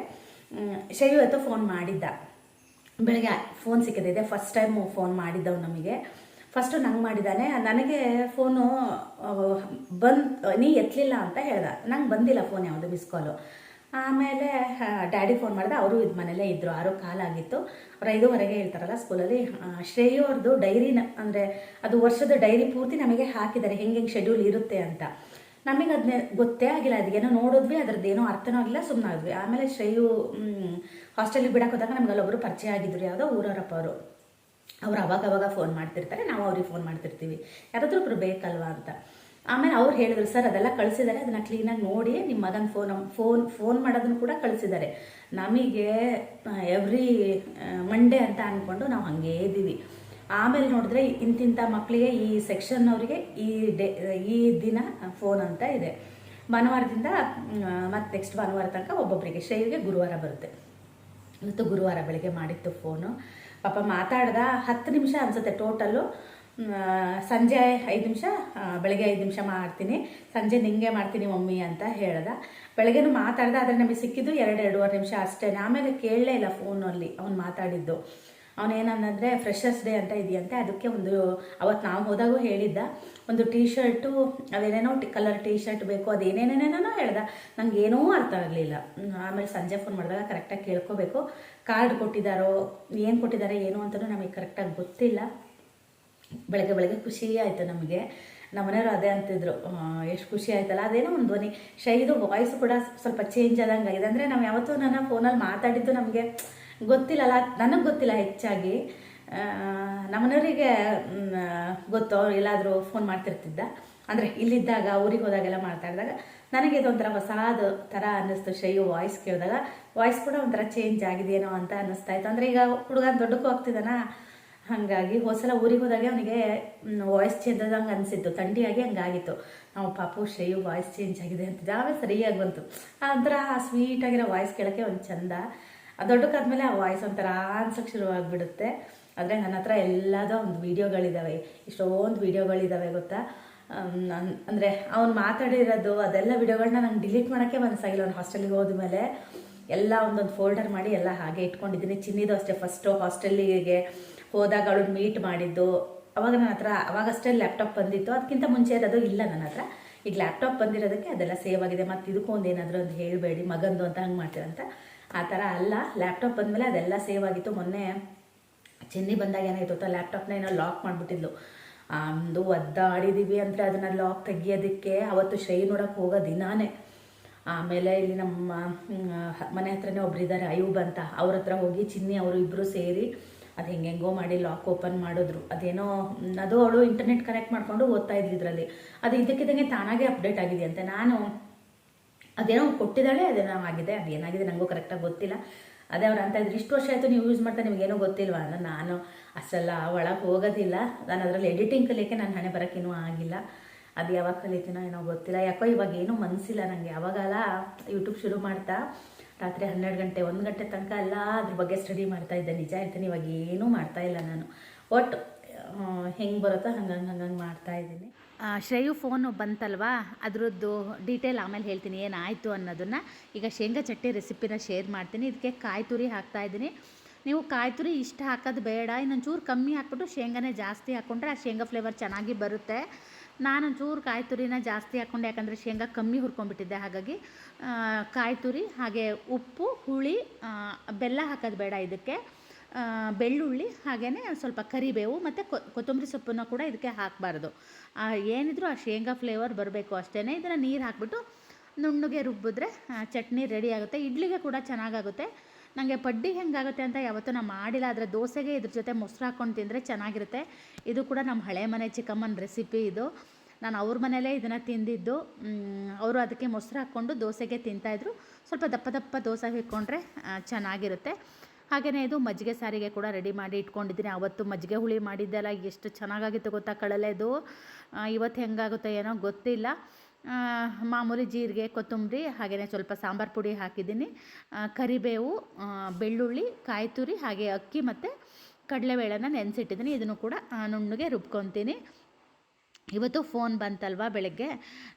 ಶ್ರೇಯು ಅಥವಾ ಫೋನ್ ಮಾಡಿದ್ದ. ಬೆಳಗ್ಗೆ ಫೋನ್ ಸಿಕ್ಕಿದೆ ಫಸ್ಟ್ ಟೈಮು ಫೋನ್ ಮಾಡಿದ್ದವು ನಮಗೆ. ಫಸ್ಟು ನಂಗೆ ಮಾಡಿದ್ದಾನೆ, ನನಗೆ ಫೋನು ಬಂದು, ನೀ ಎತ್ತಲಿಲ್ಲ ಅಂತ ಹೇಳ್ದ. ನಂಗೆ ಬಂದಿಲ್ಲ ಫೋನ್ ಯಾವುದು ಮಿಸ್ ಕಾಲು ಆಮೇಲೆ ಡ್ಯಾಡಿ ಫೋನ್ ಮಾಡಿದೆ, ಅವರು ಇದು ಮನೇಲೇ ಇದ್ದರು ಆರು ಕಾಲಾಗಿತ್ತು ಅವ್ರು ಐದುವರೆಗೆ ಹೇಳ್ತಾರಲ್ಲ ಸ್ಕೂಲಲ್ಲಿ ಶ್ರೇಯು ಅವ್ರದ್ದು ಡೈರಿನ ಅಂದರೆ ಅದು ವರ್ಷದ ಡೈರಿ ಪೂರ್ತಿ ನಮಗೆ ಹಾಕಿದ್ದಾರೆ, ಹೆಂಗೆ ಹೆಂಗೆ ಶೆಡ್ಯೂಲ್ ಇರುತ್ತೆ ಅಂತ. ನಮಗೆ ಅದನ್ನ ಗೊತ್ತೇ ಆಗಿಲ್ಲ ಅದಕ್ಕೇನೋ ನೋಡಿದ್ವಿ ಅದ್ರದ್ದು ಏನೋ ಅರ್ಥನೂ ಆಗಿಲ್ಲ ಸುಮ್ಮನೆ ಆಮೇಲೆ ಶ್ರೇಯು ಹಾಸ್ಟೆಲಿಗೆ ಬಿಡಕ್ಕೆ ಹೋದಾಗ ನಮ್ಗೆ ಅಲ್ಲೊಬ್ಬರು ಪರಿಚಯ ಆಗಿದ್ರು, ಯಾವುದೋ ಊರವರಪ್ಪ ಅವರು. ಅವ್ರು ಅವಾಗ ಅವಾಗ ಫೋನ್ ಮಾಡ್ತಿರ್ತಾರೆ, ನಾವು ಅವ್ರಿಗೆ ಫೋನ್ ಮಾಡ್ತಿರ್ತೀವಿ. ಯಾರಾದರೂ ಒಬ್ರು ಬೇಕಲ್ವಾ ಅಂತ. ಆಮೇಲೆ ಅವ್ರು ಹೇಳಿದ್ರು, ಸರ್, ಅದೆಲ್ಲ ಕಳಿಸಿದ್ದಾರೆ ಅದನ್ನ ಕ್ಲೀನಾಗಿ ನೋಡಿ ನಿಮ್ಮ ಮಗನ ಫೋನ್ ಫೋನ್ ಫೋನ್ ಮಾಡೋದನ್ನು ಕೂಡ ಕಳಿಸಿದ್ದಾರೆ ನಮಗೆ ಎವ್ರಿ ಮಂಡೇ ಅಂತ ಅಂದ್ಕೊಂಡು ನಾವು ಹಾಗೇ ಇದ್ದೀವಿ. ಆಮೇಲೆ ನೋಡಿದ್ರೆ ಇಂತಿಂಥ ಮಕ್ಕಳಿಗೆ ಈ ಸೆಕ್ಷನ್ ಅವರಿಗೆ ಈ ಡೇ ಈ ದಿನ ಫೋನ್ ಅಂತ ಇದೆ. ಭಾನುವಾರದಿಂದ ಮತ್ತು ನೆಕ್ಸ್ಟ್ ಭಾನುವಾರ ತನಕ ಒಬ್ಬೊಬ್ಬರಿಗೆ ಶ್ರೇಯಿಗೆ ಗುರುವಾರ ಬರುತ್ತೆ. ಇವತ್ತು ಗುರುವಾರ ಬೆಳಿಗ್ಗೆ ಮಾಡಿತ್ತು ಫೋನು ಪಾಪ ಮಾತಾಡ್ದ ಹತ್ತು ನಿಮಿಷ ಅನಿಸುತ್ತೆ ಟೋಟಲ್ಲು ಸಂಜೆ ಐದು ನಿಮಿಷ ಬೆಳಗ್ಗೆ ಐದು ನಿಮಿಷ ಮಾಡ್ತೀನಿ. ಸಂಜೆ ನಿಂಗೆ ಮಾಡ್ತೀನಿ ಮಮ್ಮಿ ಅಂತ ಹೇಳ್ದ. ಬೆಳಗ್ಗೆನೂ ಮಾತಾಡ್ದೆ, ಆದರೆ ನಮಗೆ ಸಿಕ್ಕಿದ್ದು ಎರಡು, ಎರಡೂವರೆ ನಿಮಿಷ ಅಷ್ಟೇ. ಆಮೇಲೆ ಕೇಳಲೇ ಇಲ್ಲ ಫೋನಲ್ಲಿ ಅವ್ನು ಮಾತಾಡಿದ್ದು. ಅವನೇನಂದ್ರೆ ಫ್ರೆಶರ್ಸ್ ಡೇ ಅಂತ ಇದೆಯಂತೆ, ಅದಕ್ಕೆ ಒಂದು, ಅವತ್ತು ನಾವು ಹೋದಾಗೂ ಹೇಳಿದ್ದ, ಒಂದು ಟೀ ಶರ್ಟು ಅದೇನೇನೋ ಟಿ, ಕಲರ್ ಟೀ ಶರ್ಟ್ ಬೇಕು, ಅದೇನೇನೇನೇನೋ ಹೇಳ್ದ. ನಂಗೆ ಏನೂ ಅರ್ಥ ಆಗಲಿಲ್ಲ. ಆಮೇಲೆ ಸಂಜೆ ಫೋನ್ ಮಾಡಿದಾಗ ಕರೆಕ್ಟಾಗಿ ಕೇಳ್ಕೋಬೇಕು. ಕಾರ್ಡ್ ಕೊಟ್ಟಿದ್ದಾರೋ, ಏನು ಕೊಟ್ಟಿದ್ದಾರೆ, ಏನು ಅಂತಲೂ ನಮಗೆ ಕರೆಕ್ಟಾಗಿ ಗೊತ್ತಿಲ್ಲ. ಬೆಳಗ್ಗೆ ಬೆಳಗ್ಗೆ ಖುಷಿ ಆಯಿತು ನಮಗೆ. ನಮ್ಮನೆಯವರು ಅದೇ ಅಂತಿದ್ರು ಎಷ್ಟು ಖುಷಿ ಆಯ್ತಲ್ಲ, ಅದೇನೋ ಒಂದು ಧ್ವನಿ. ಶೈದು ವಾಯ್ಸ್ ಕೂಡ ಸ್ವಲ್ಪ ಚೇಂಜ್ ಆದಂಗೆ ಆಗಿದೆ ಅಂದರೆ ನಾವು ಯಾವತ್ತೂ ನನ್ನ ಫೋನಲ್ಲಿ ಮಾತಾಡಿದ್ದು ನಮಗೆ ಗೊತ್ತಿಲ್ಲಲ್ಲ, ನನಗೆ ಗೊತ್ತಿಲ್ಲ ಹೆಚ್ಚಾಗಿ. ನಮ್ಮನವರಿಗೆ ಗೊತ್ತು ಅವ್ರು ಎಲ್ಲಾದರೂ ಫೋನ್ ಮಾಡ್ತಿರ್ತಿದ್ದ? ಅಂದರೆ ಇಲ್ಲಿದ್ದಾಗ, ಊರಿಗೆ ಹೋದಾಗೆಲ್ಲ ಮಾತಾಡಿದಾಗ ನನಗೆ ಇದೊಂಥರ ಹೊಸಾದ ಥರ ಅನ್ನಿಸ್ತು ಶೈಯು ವಾಯ್ಸ್ ಕೇಳಿದಾಗ. ವಾಯ್ಸ್ ಕೂಡ ಒಂಥರ ಚೇಂಜ್ ಆಗಿದೆಯೇನೋ ಅಂತ ಅನ್ನಿಸ್ತಾ ಇತ್ತು. ಅಂದರೆ ಈಗ ಹುಡುಗ ದೊಡ್ಡಕ್ಕೂ ಹೋಗ್ತಿದ್ದಾನ ಹಾಗಾಗಿ ಹೋದ್ಸಲ ಊರಿಗೆ ಹೋದಾಗ ಅವನಿಗೆ ವಾಯ್ಸ್ ಚೇಂಜ್ ಆದಂಗೆ ಅನಿಸಿತ್ತು. ಥಂಡಿಯಾಗಿ ಹಂಗಾಗಿತ್ತು. ನಾವು ಪಾಪು ಶ್ರೇಯು ವಾಯ್ಸ್ ಚೇಂಜ್ ಆಗಿದೆ ಅಂತಿದ್ದೆ. ಆಮೇಲೆ ಸರಿಯಾಗಿ ಬಂತು. ಆ ಸ್ವೀಟಾಗಿರೋ ವಾಯ್ಸ್ ಕೇಳೋಕ್ಕೆ ಒಂದು ಚಂದ ದೊಡ್ಡಕ್ಕಾದ್ಮೇಲೆ ಆ ವಾಯ್ಸ್ ಒಂಥರ ಅನ್ಸಕ್ಕೆ ಶುರುವಾಗಿಬಿಡುತ್ತೆ. ಆದರೆ ನನ್ನ ಹತ್ರ ಎಲ್ಲದೋ ಒಂದು ವೀಡಿಯೋಗಳಿದ್ದಾವೆ ಇಷ್ಟೊಂದು ವೀಡಿಯೋಗಳಿದ್ದಾವೆ ಗೊತ್ತಾ? ಅಂದರೆ ಅವ್ನು ಮಾತಾಡಿರೋದು ಅದೆಲ್ಲ ವೀಡಿಯೋಗಳನ್ನ ನಂಗೆ ಡಿಲೀಟ್ ಮಾಡೋಕ್ಕೆ ಮನಸ್ಸಾಗಿಲ್ಲ ಅವ್ನು ಹಾಸ್ಟೆಲಿಗೆ ಹೋದ್ಮೇಲೆ ಎಲ್ಲ ಒಂದೊಂದು ಫೋಲ್ಡರ್ ಮಾಡಿ ಎಲ್ಲ ಹಾಗೆ ಇಟ್ಕೊಂಡಿದ್ದೀನಿ. ಚಿನ್ನಿದು ಅಷ್ಟೇ. ಫಸ್ಟು ಹಾಸ್ಟೆಲ್ಲಿಗೆ ಹೋದಾಗ ಅವಳು ಮೀಟ್ ಮಾಡಿದ್ದು. ಅವಾಗ ನನ್ನ ಹತ್ರ, ಅವಾಗಷ್ಟೇ ಲ್ಯಾಪ್ಟಾಪ್ ಬಂದಿತ್ತು. ಅದಕ್ಕಿಂತ ಮುಂಚೆ ಇರೋದು ಇಲ್ಲ ನನ್ನ ಹತ್ರ. ಈಗ ಲ್ಯಾಪ್ಟಾಪ್ ಬಂದಿರೋದಕ್ಕೆ ಅದೆಲ್ಲ ಸೇವ್ ಆಗಿದೆ. ಮತ್ತು ಇದಕ್ಕೂ ಒಂದು ಏನಾದರೂ ಒಂದು ಹೇಳಬೇಡಿ, ಮಗಂದು ಅಂತ ಹಂಗೆ ಮಾಡ್ತೀರಂತ. ಆ ಥರ ಅಲ್ಲ ಲ್ಯಾಪ್ಟಾಪ್ ಬಂದಮೇಲೆ ಅದೆಲ್ಲ ಸೇವ್ ಆಗಿತ್ತು. ಮೊನ್ನೆ ಚೆನ್ನಿ ಬಂದಾಗ ಏನಾಯ್ತು ಗೊತ್ತಾ? ಲ್ಯಾಪ್ಟಾಪ್ನ ಏನೋ ಲಾಕ್ ಮಾಡಿಬಿಟ್ಟಿದ್ಲು. ಒಂದು ಒದ್ದಾಡಿದ್ದೀವಿ ಅಂದರೆ ಅದನ್ನು ಲಾಕ್ ತೆಗಿಯೋದಕ್ಕೆ ಅವತ್ತು ಶ್ರೈ ನೋಡೋಕೆ ಹೋಗೋ ದಿನಾನೇ. ಆಮೇಲೆ ಇಲ್ಲಿ ನಮ್ಮ ಮನೆ ಹತ್ರನೇ ಒಬ್ರು ಇದ್ದಾರೆ ಅಯೂಬ್ ಅಂತ. ಅವ್ರ ಹತ್ರ ಹೋಗಿ ಚಿನ್ನಿ ಅವರು ಇಬ್ಬರು ಸೇರಿ ಅದು ಹೆಂಗೆಂಗೋ ಮಾಡಿ ಲಾಕ್ ಓಪನ್ ಮಾಡಿದ್ರು. ಅದೇನೋ ಅದು ಅವಳು ಇಂಟರ್ನೆಟ್ ಕನೆಕ್ಟ್ ಮಾಡಿಕೊಂಡು ಓದ್ತಾ ಇದ್ವಿ ಇದರಲ್ಲಿ. ಅದು ಇದಕ್ಕಿದ್ದಂಗೆ ತಾನಾಗೆ ಅಪ್ಡೇಟ್ ಆಗಿದೆ ಅಂತ. ನಾನು ಅದೇನೋ ಕೊಟ್ಟಿದ್ದಾಳೆ, ಅದೇನೋ ಆಗಿದೆ ಅದು ಏನಾಗಿದೆ ನನಗೂ ಕರೆಕ್ಟಾಗಿ ಗೊತ್ತಿಲ್ಲ. ಅದೇ ಅವ್ರು ಅಂತ ಇದ್ರು, ಇಷ್ಟು ವರ್ಷ ಆಯಿತು ನೀವು ಯೂಸ್ ಮಾಡ್ತಾ, ನಿಮಗೇನೋ ಗೊತ್ತಿಲ್ವಾ? ಅಂದ್ರೆ ನಾನು, ಅಷ್ಟೆಲ್ಲ ಒಳಗೆ ಹೋಗೋದಿಲ್ಲ. ನಾನು ಅದರಲ್ಲಿ ಎಡಿಟಿಂಗ್ ಕಲಿಯೋಕ್ಕೆ ನಾನು ಹಣೆ ಬರೋಕ್ಕೇನೂ ಆಗಿಲ್ಲ. ಅದು ಯಾವಾಗ ಕಲಿತೀನೋ ಏನೋ ಗೊತ್ತಿಲ್ಲ. ಯಾಕೋ ಇವಾಗ ಏನೂ ಮನಸ್ಸಿಲ್ಲ ನನಗೆ ಯಾವಾಗಲ್ಲ ಯೂಟ್ಯೂಬ್ ಶುರು ಮಾಡ್ತಾ ರಾತ್ರಿ ಹನ್ನೆರಡು ಗಂಟೆ ಒಂದು ಗಂಟೆ ತನಕ ಎಲ್ಲ ಅದ್ರ ಬಗ್ಗೆ ಸ್ಟಡಿ ಮಾಡ್ತಾ ಇದ್ದೆ. ನಿಜ ಹೇಳ್ತೀನಿ ಇವಾಗ ಏನೂ ಮಾಡ್ತಾ ಇಲ್ಲ ನಾನು. ಒಟ್ಟು ಹೆಂಗೆ ಬರುತ್ತೋ ಹಂಗಂಗೆ ಹಂಗಂಗೆ ಮಾಡ್ತಾ ಇದ್ದೀನಿ. ಆ, ಶ್ರೇಯು ಫೋನು ಬಂತಲ್ವಾ? ಅದರದ್ದು ಡೀಟೇಲ್ ಆಮೇಲೆ ಹೇಳ್ತೀನಿ ಏನಾಯಿತು ಅನ್ನೋದನ್ನು. ಈಗ ಶೇಂಗಾ ಚಟ್ನಿ ರೆಸಿಪಿನ ಶೇರ್ ಮಾಡ್ತೀನಿ. ಇದಕ್ಕೆ ಕಾಯಿ ತುರಿ ಹಾಕ್ತಾ ಇದ್ದೀನಿ. ನೀವು ಕಾಯಿ ತುರಿ ಇಷ್ಟು ಹಾಕೋದು ಬೇಡ. ಇನ್ನೊಂಚೂರು ಕಮ್ಮಿ ಹಾಕ್ಬಿಟ್ಟು ಶೇಂಗಾನೇ ಜಾಸ್ತಿ ಹಾಕ್ಕೊಂಡ್ರೆ ಆ ಶೇಂಗಾ ಫ್ಲೇವರ್ ಚೆನ್ನಾಗಿ ಬರುತ್ತೆ. ನಾನೊಂಚೂರು ಕಾಯಿ ತುರಿನ ಜಾಸ್ತಿ ಹಾಕ್ಕೊಂಡೆ ಯಾಕಂದರೆ ಶೇಂಗಾ ಕಮ್ಮಿ ಹುರ್ಕೊಂಡ್ಬಿಟ್ಟಿದ್ದೆ. ಹಾಗಾಗಿ ಕಾಯಿ ತುರಿ, ಹಾಗೆ ಉಪ್ಪು, ಹುಳಿ ಬೆಲ್ಲ ಹಾಕೋದು ಬೇಡ ಇದಕ್ಕೆ. ಬೆಳ್ಳುಳ್ಳಿ ಹಾಗೆಯೇ ಸ್ವಲ್ಪ ಕರಿಬೇವು ಮತ್ತು ಕೊತ್ತಂಬರಿ ಸೊಪ್ಪನ್ನು ಕೂಡ ಇದಕ್ಕೆ ಹಾಕಬಾರ್ದು. ಏನಿದ್ರೂ ಆ ಶೇಂಗಾ ಫ್ಲೇವರ್ ಬರಬೇಕು ಅಷ್ಟೇ ಇದನ್ನು ನೀರು ಹಾಕ್ಬಿಟ್ಟು ನುಣ್ಣಗೆ ರುಬ್ಬಿದ್ರೆ ಚಟ್ನಿ ರೆಡಿ ಆಗುತ್ತೆ. ಇಡ್ಲಿಗೆ ಕೂಡ ಚೆನ್ನಾಗಾಗುತ್ತೆ. ನನಗೆ ಪಡ್ಡಿ ಹೆಂಗಾಗುತ್ತೆ ಅಂತ ಯಾವತ್ತೂ ನಾನು ಮಾಡಿಲ್ಲ. ಆದರೆ ದೋಸೆಗೆ ಇದ್ರ ಜೊತೆ ಮೊಸರು ಹಾಕ್ಕೊಂಡು ತಿಂದರೆ ಚೆನ್ನಾಗಿರುತ್ತೆ. ಇದು ಕೂಡ ನಮ್ಮ ಹಳೆ ಮನೆ ಚಿಕ್ಕಮ್ಮನ ರೆಸಿಪಿ ಇದು. ನಾನು ಅವ್ರ ಮನೇಲೇ ಇದನ್ನು ತಿಂದಿದ್ದು ಅವರು ಅದಕ್ಕೆ ಮೊಸರು ಹಾಕ್ಕೊಂಡು ದೋಸೆಗೆ ತಿಂತಾಯಿದ್ರು ಸ್ವಲ್ಪ ದಪ್ಪ ದಪ್ಪ ದೋಸೆ ಇಟ್ಕೊಂಡ್ರೆ ಚೆನ್ನಾಗಿರುತ್ತೆ. ಹಾಗೆಯೇ ಇದು ಮಜ್ಜಿಗೆ ಸಾರಿಗೆ ಕೂಡ ರೆಡಿ ಮಾಡಿ ಇಟ್ಕೊಂಡಿದ್ದೀನಿ. ಅವತ್ತು ಮಜ್ಜಿಗೆ ಹುಳಿ ಮಾಡಿದ್ದೆಲ್ಲ ಎಷ್ಟು ಚೆನ್ನಾಗಾಗಿತ್ತು ಗೊತ್ತಾ ಕಳಲೆದು ಇವತ್ತು ಹೆಂಗಾಗುತ್ತೋ ಏನೋ ಗೊತ್ತಿಲ್ಲ. ಮಾಮೂಲಿ ಜೀರಿಗೆ, ಕೊತ್ತಂಬರಿ ಹಾಗೆಯೇ ಸ್ವಲ್ಪ ಸಾಂಬಾರು ಪುಡಿ ಹಾಕಿದ್ದೀನಿ. ಕರಿಬೇವು ಬೆಳ್ಳುಳ್ಳಿ, ಕಾಯಿ ತುರಿ, ಹಾಗೆ ಅಕ್ಕಿ ಮತ್ತು ಕಡಲೆಬೇಳೆನ ನೆನೆಸಿಟ್ಟಿದ್ದೀನಿ. ಇದನ್ನು ಕೂಡ ನುಣ್ಣಗೆ ರುಬ್ಕೊತೀನಿ. ಇವತ್ತು ಫೋನ್ ಬಂತಲ್ವಾ ಬೆಳಗ್ಗೆ?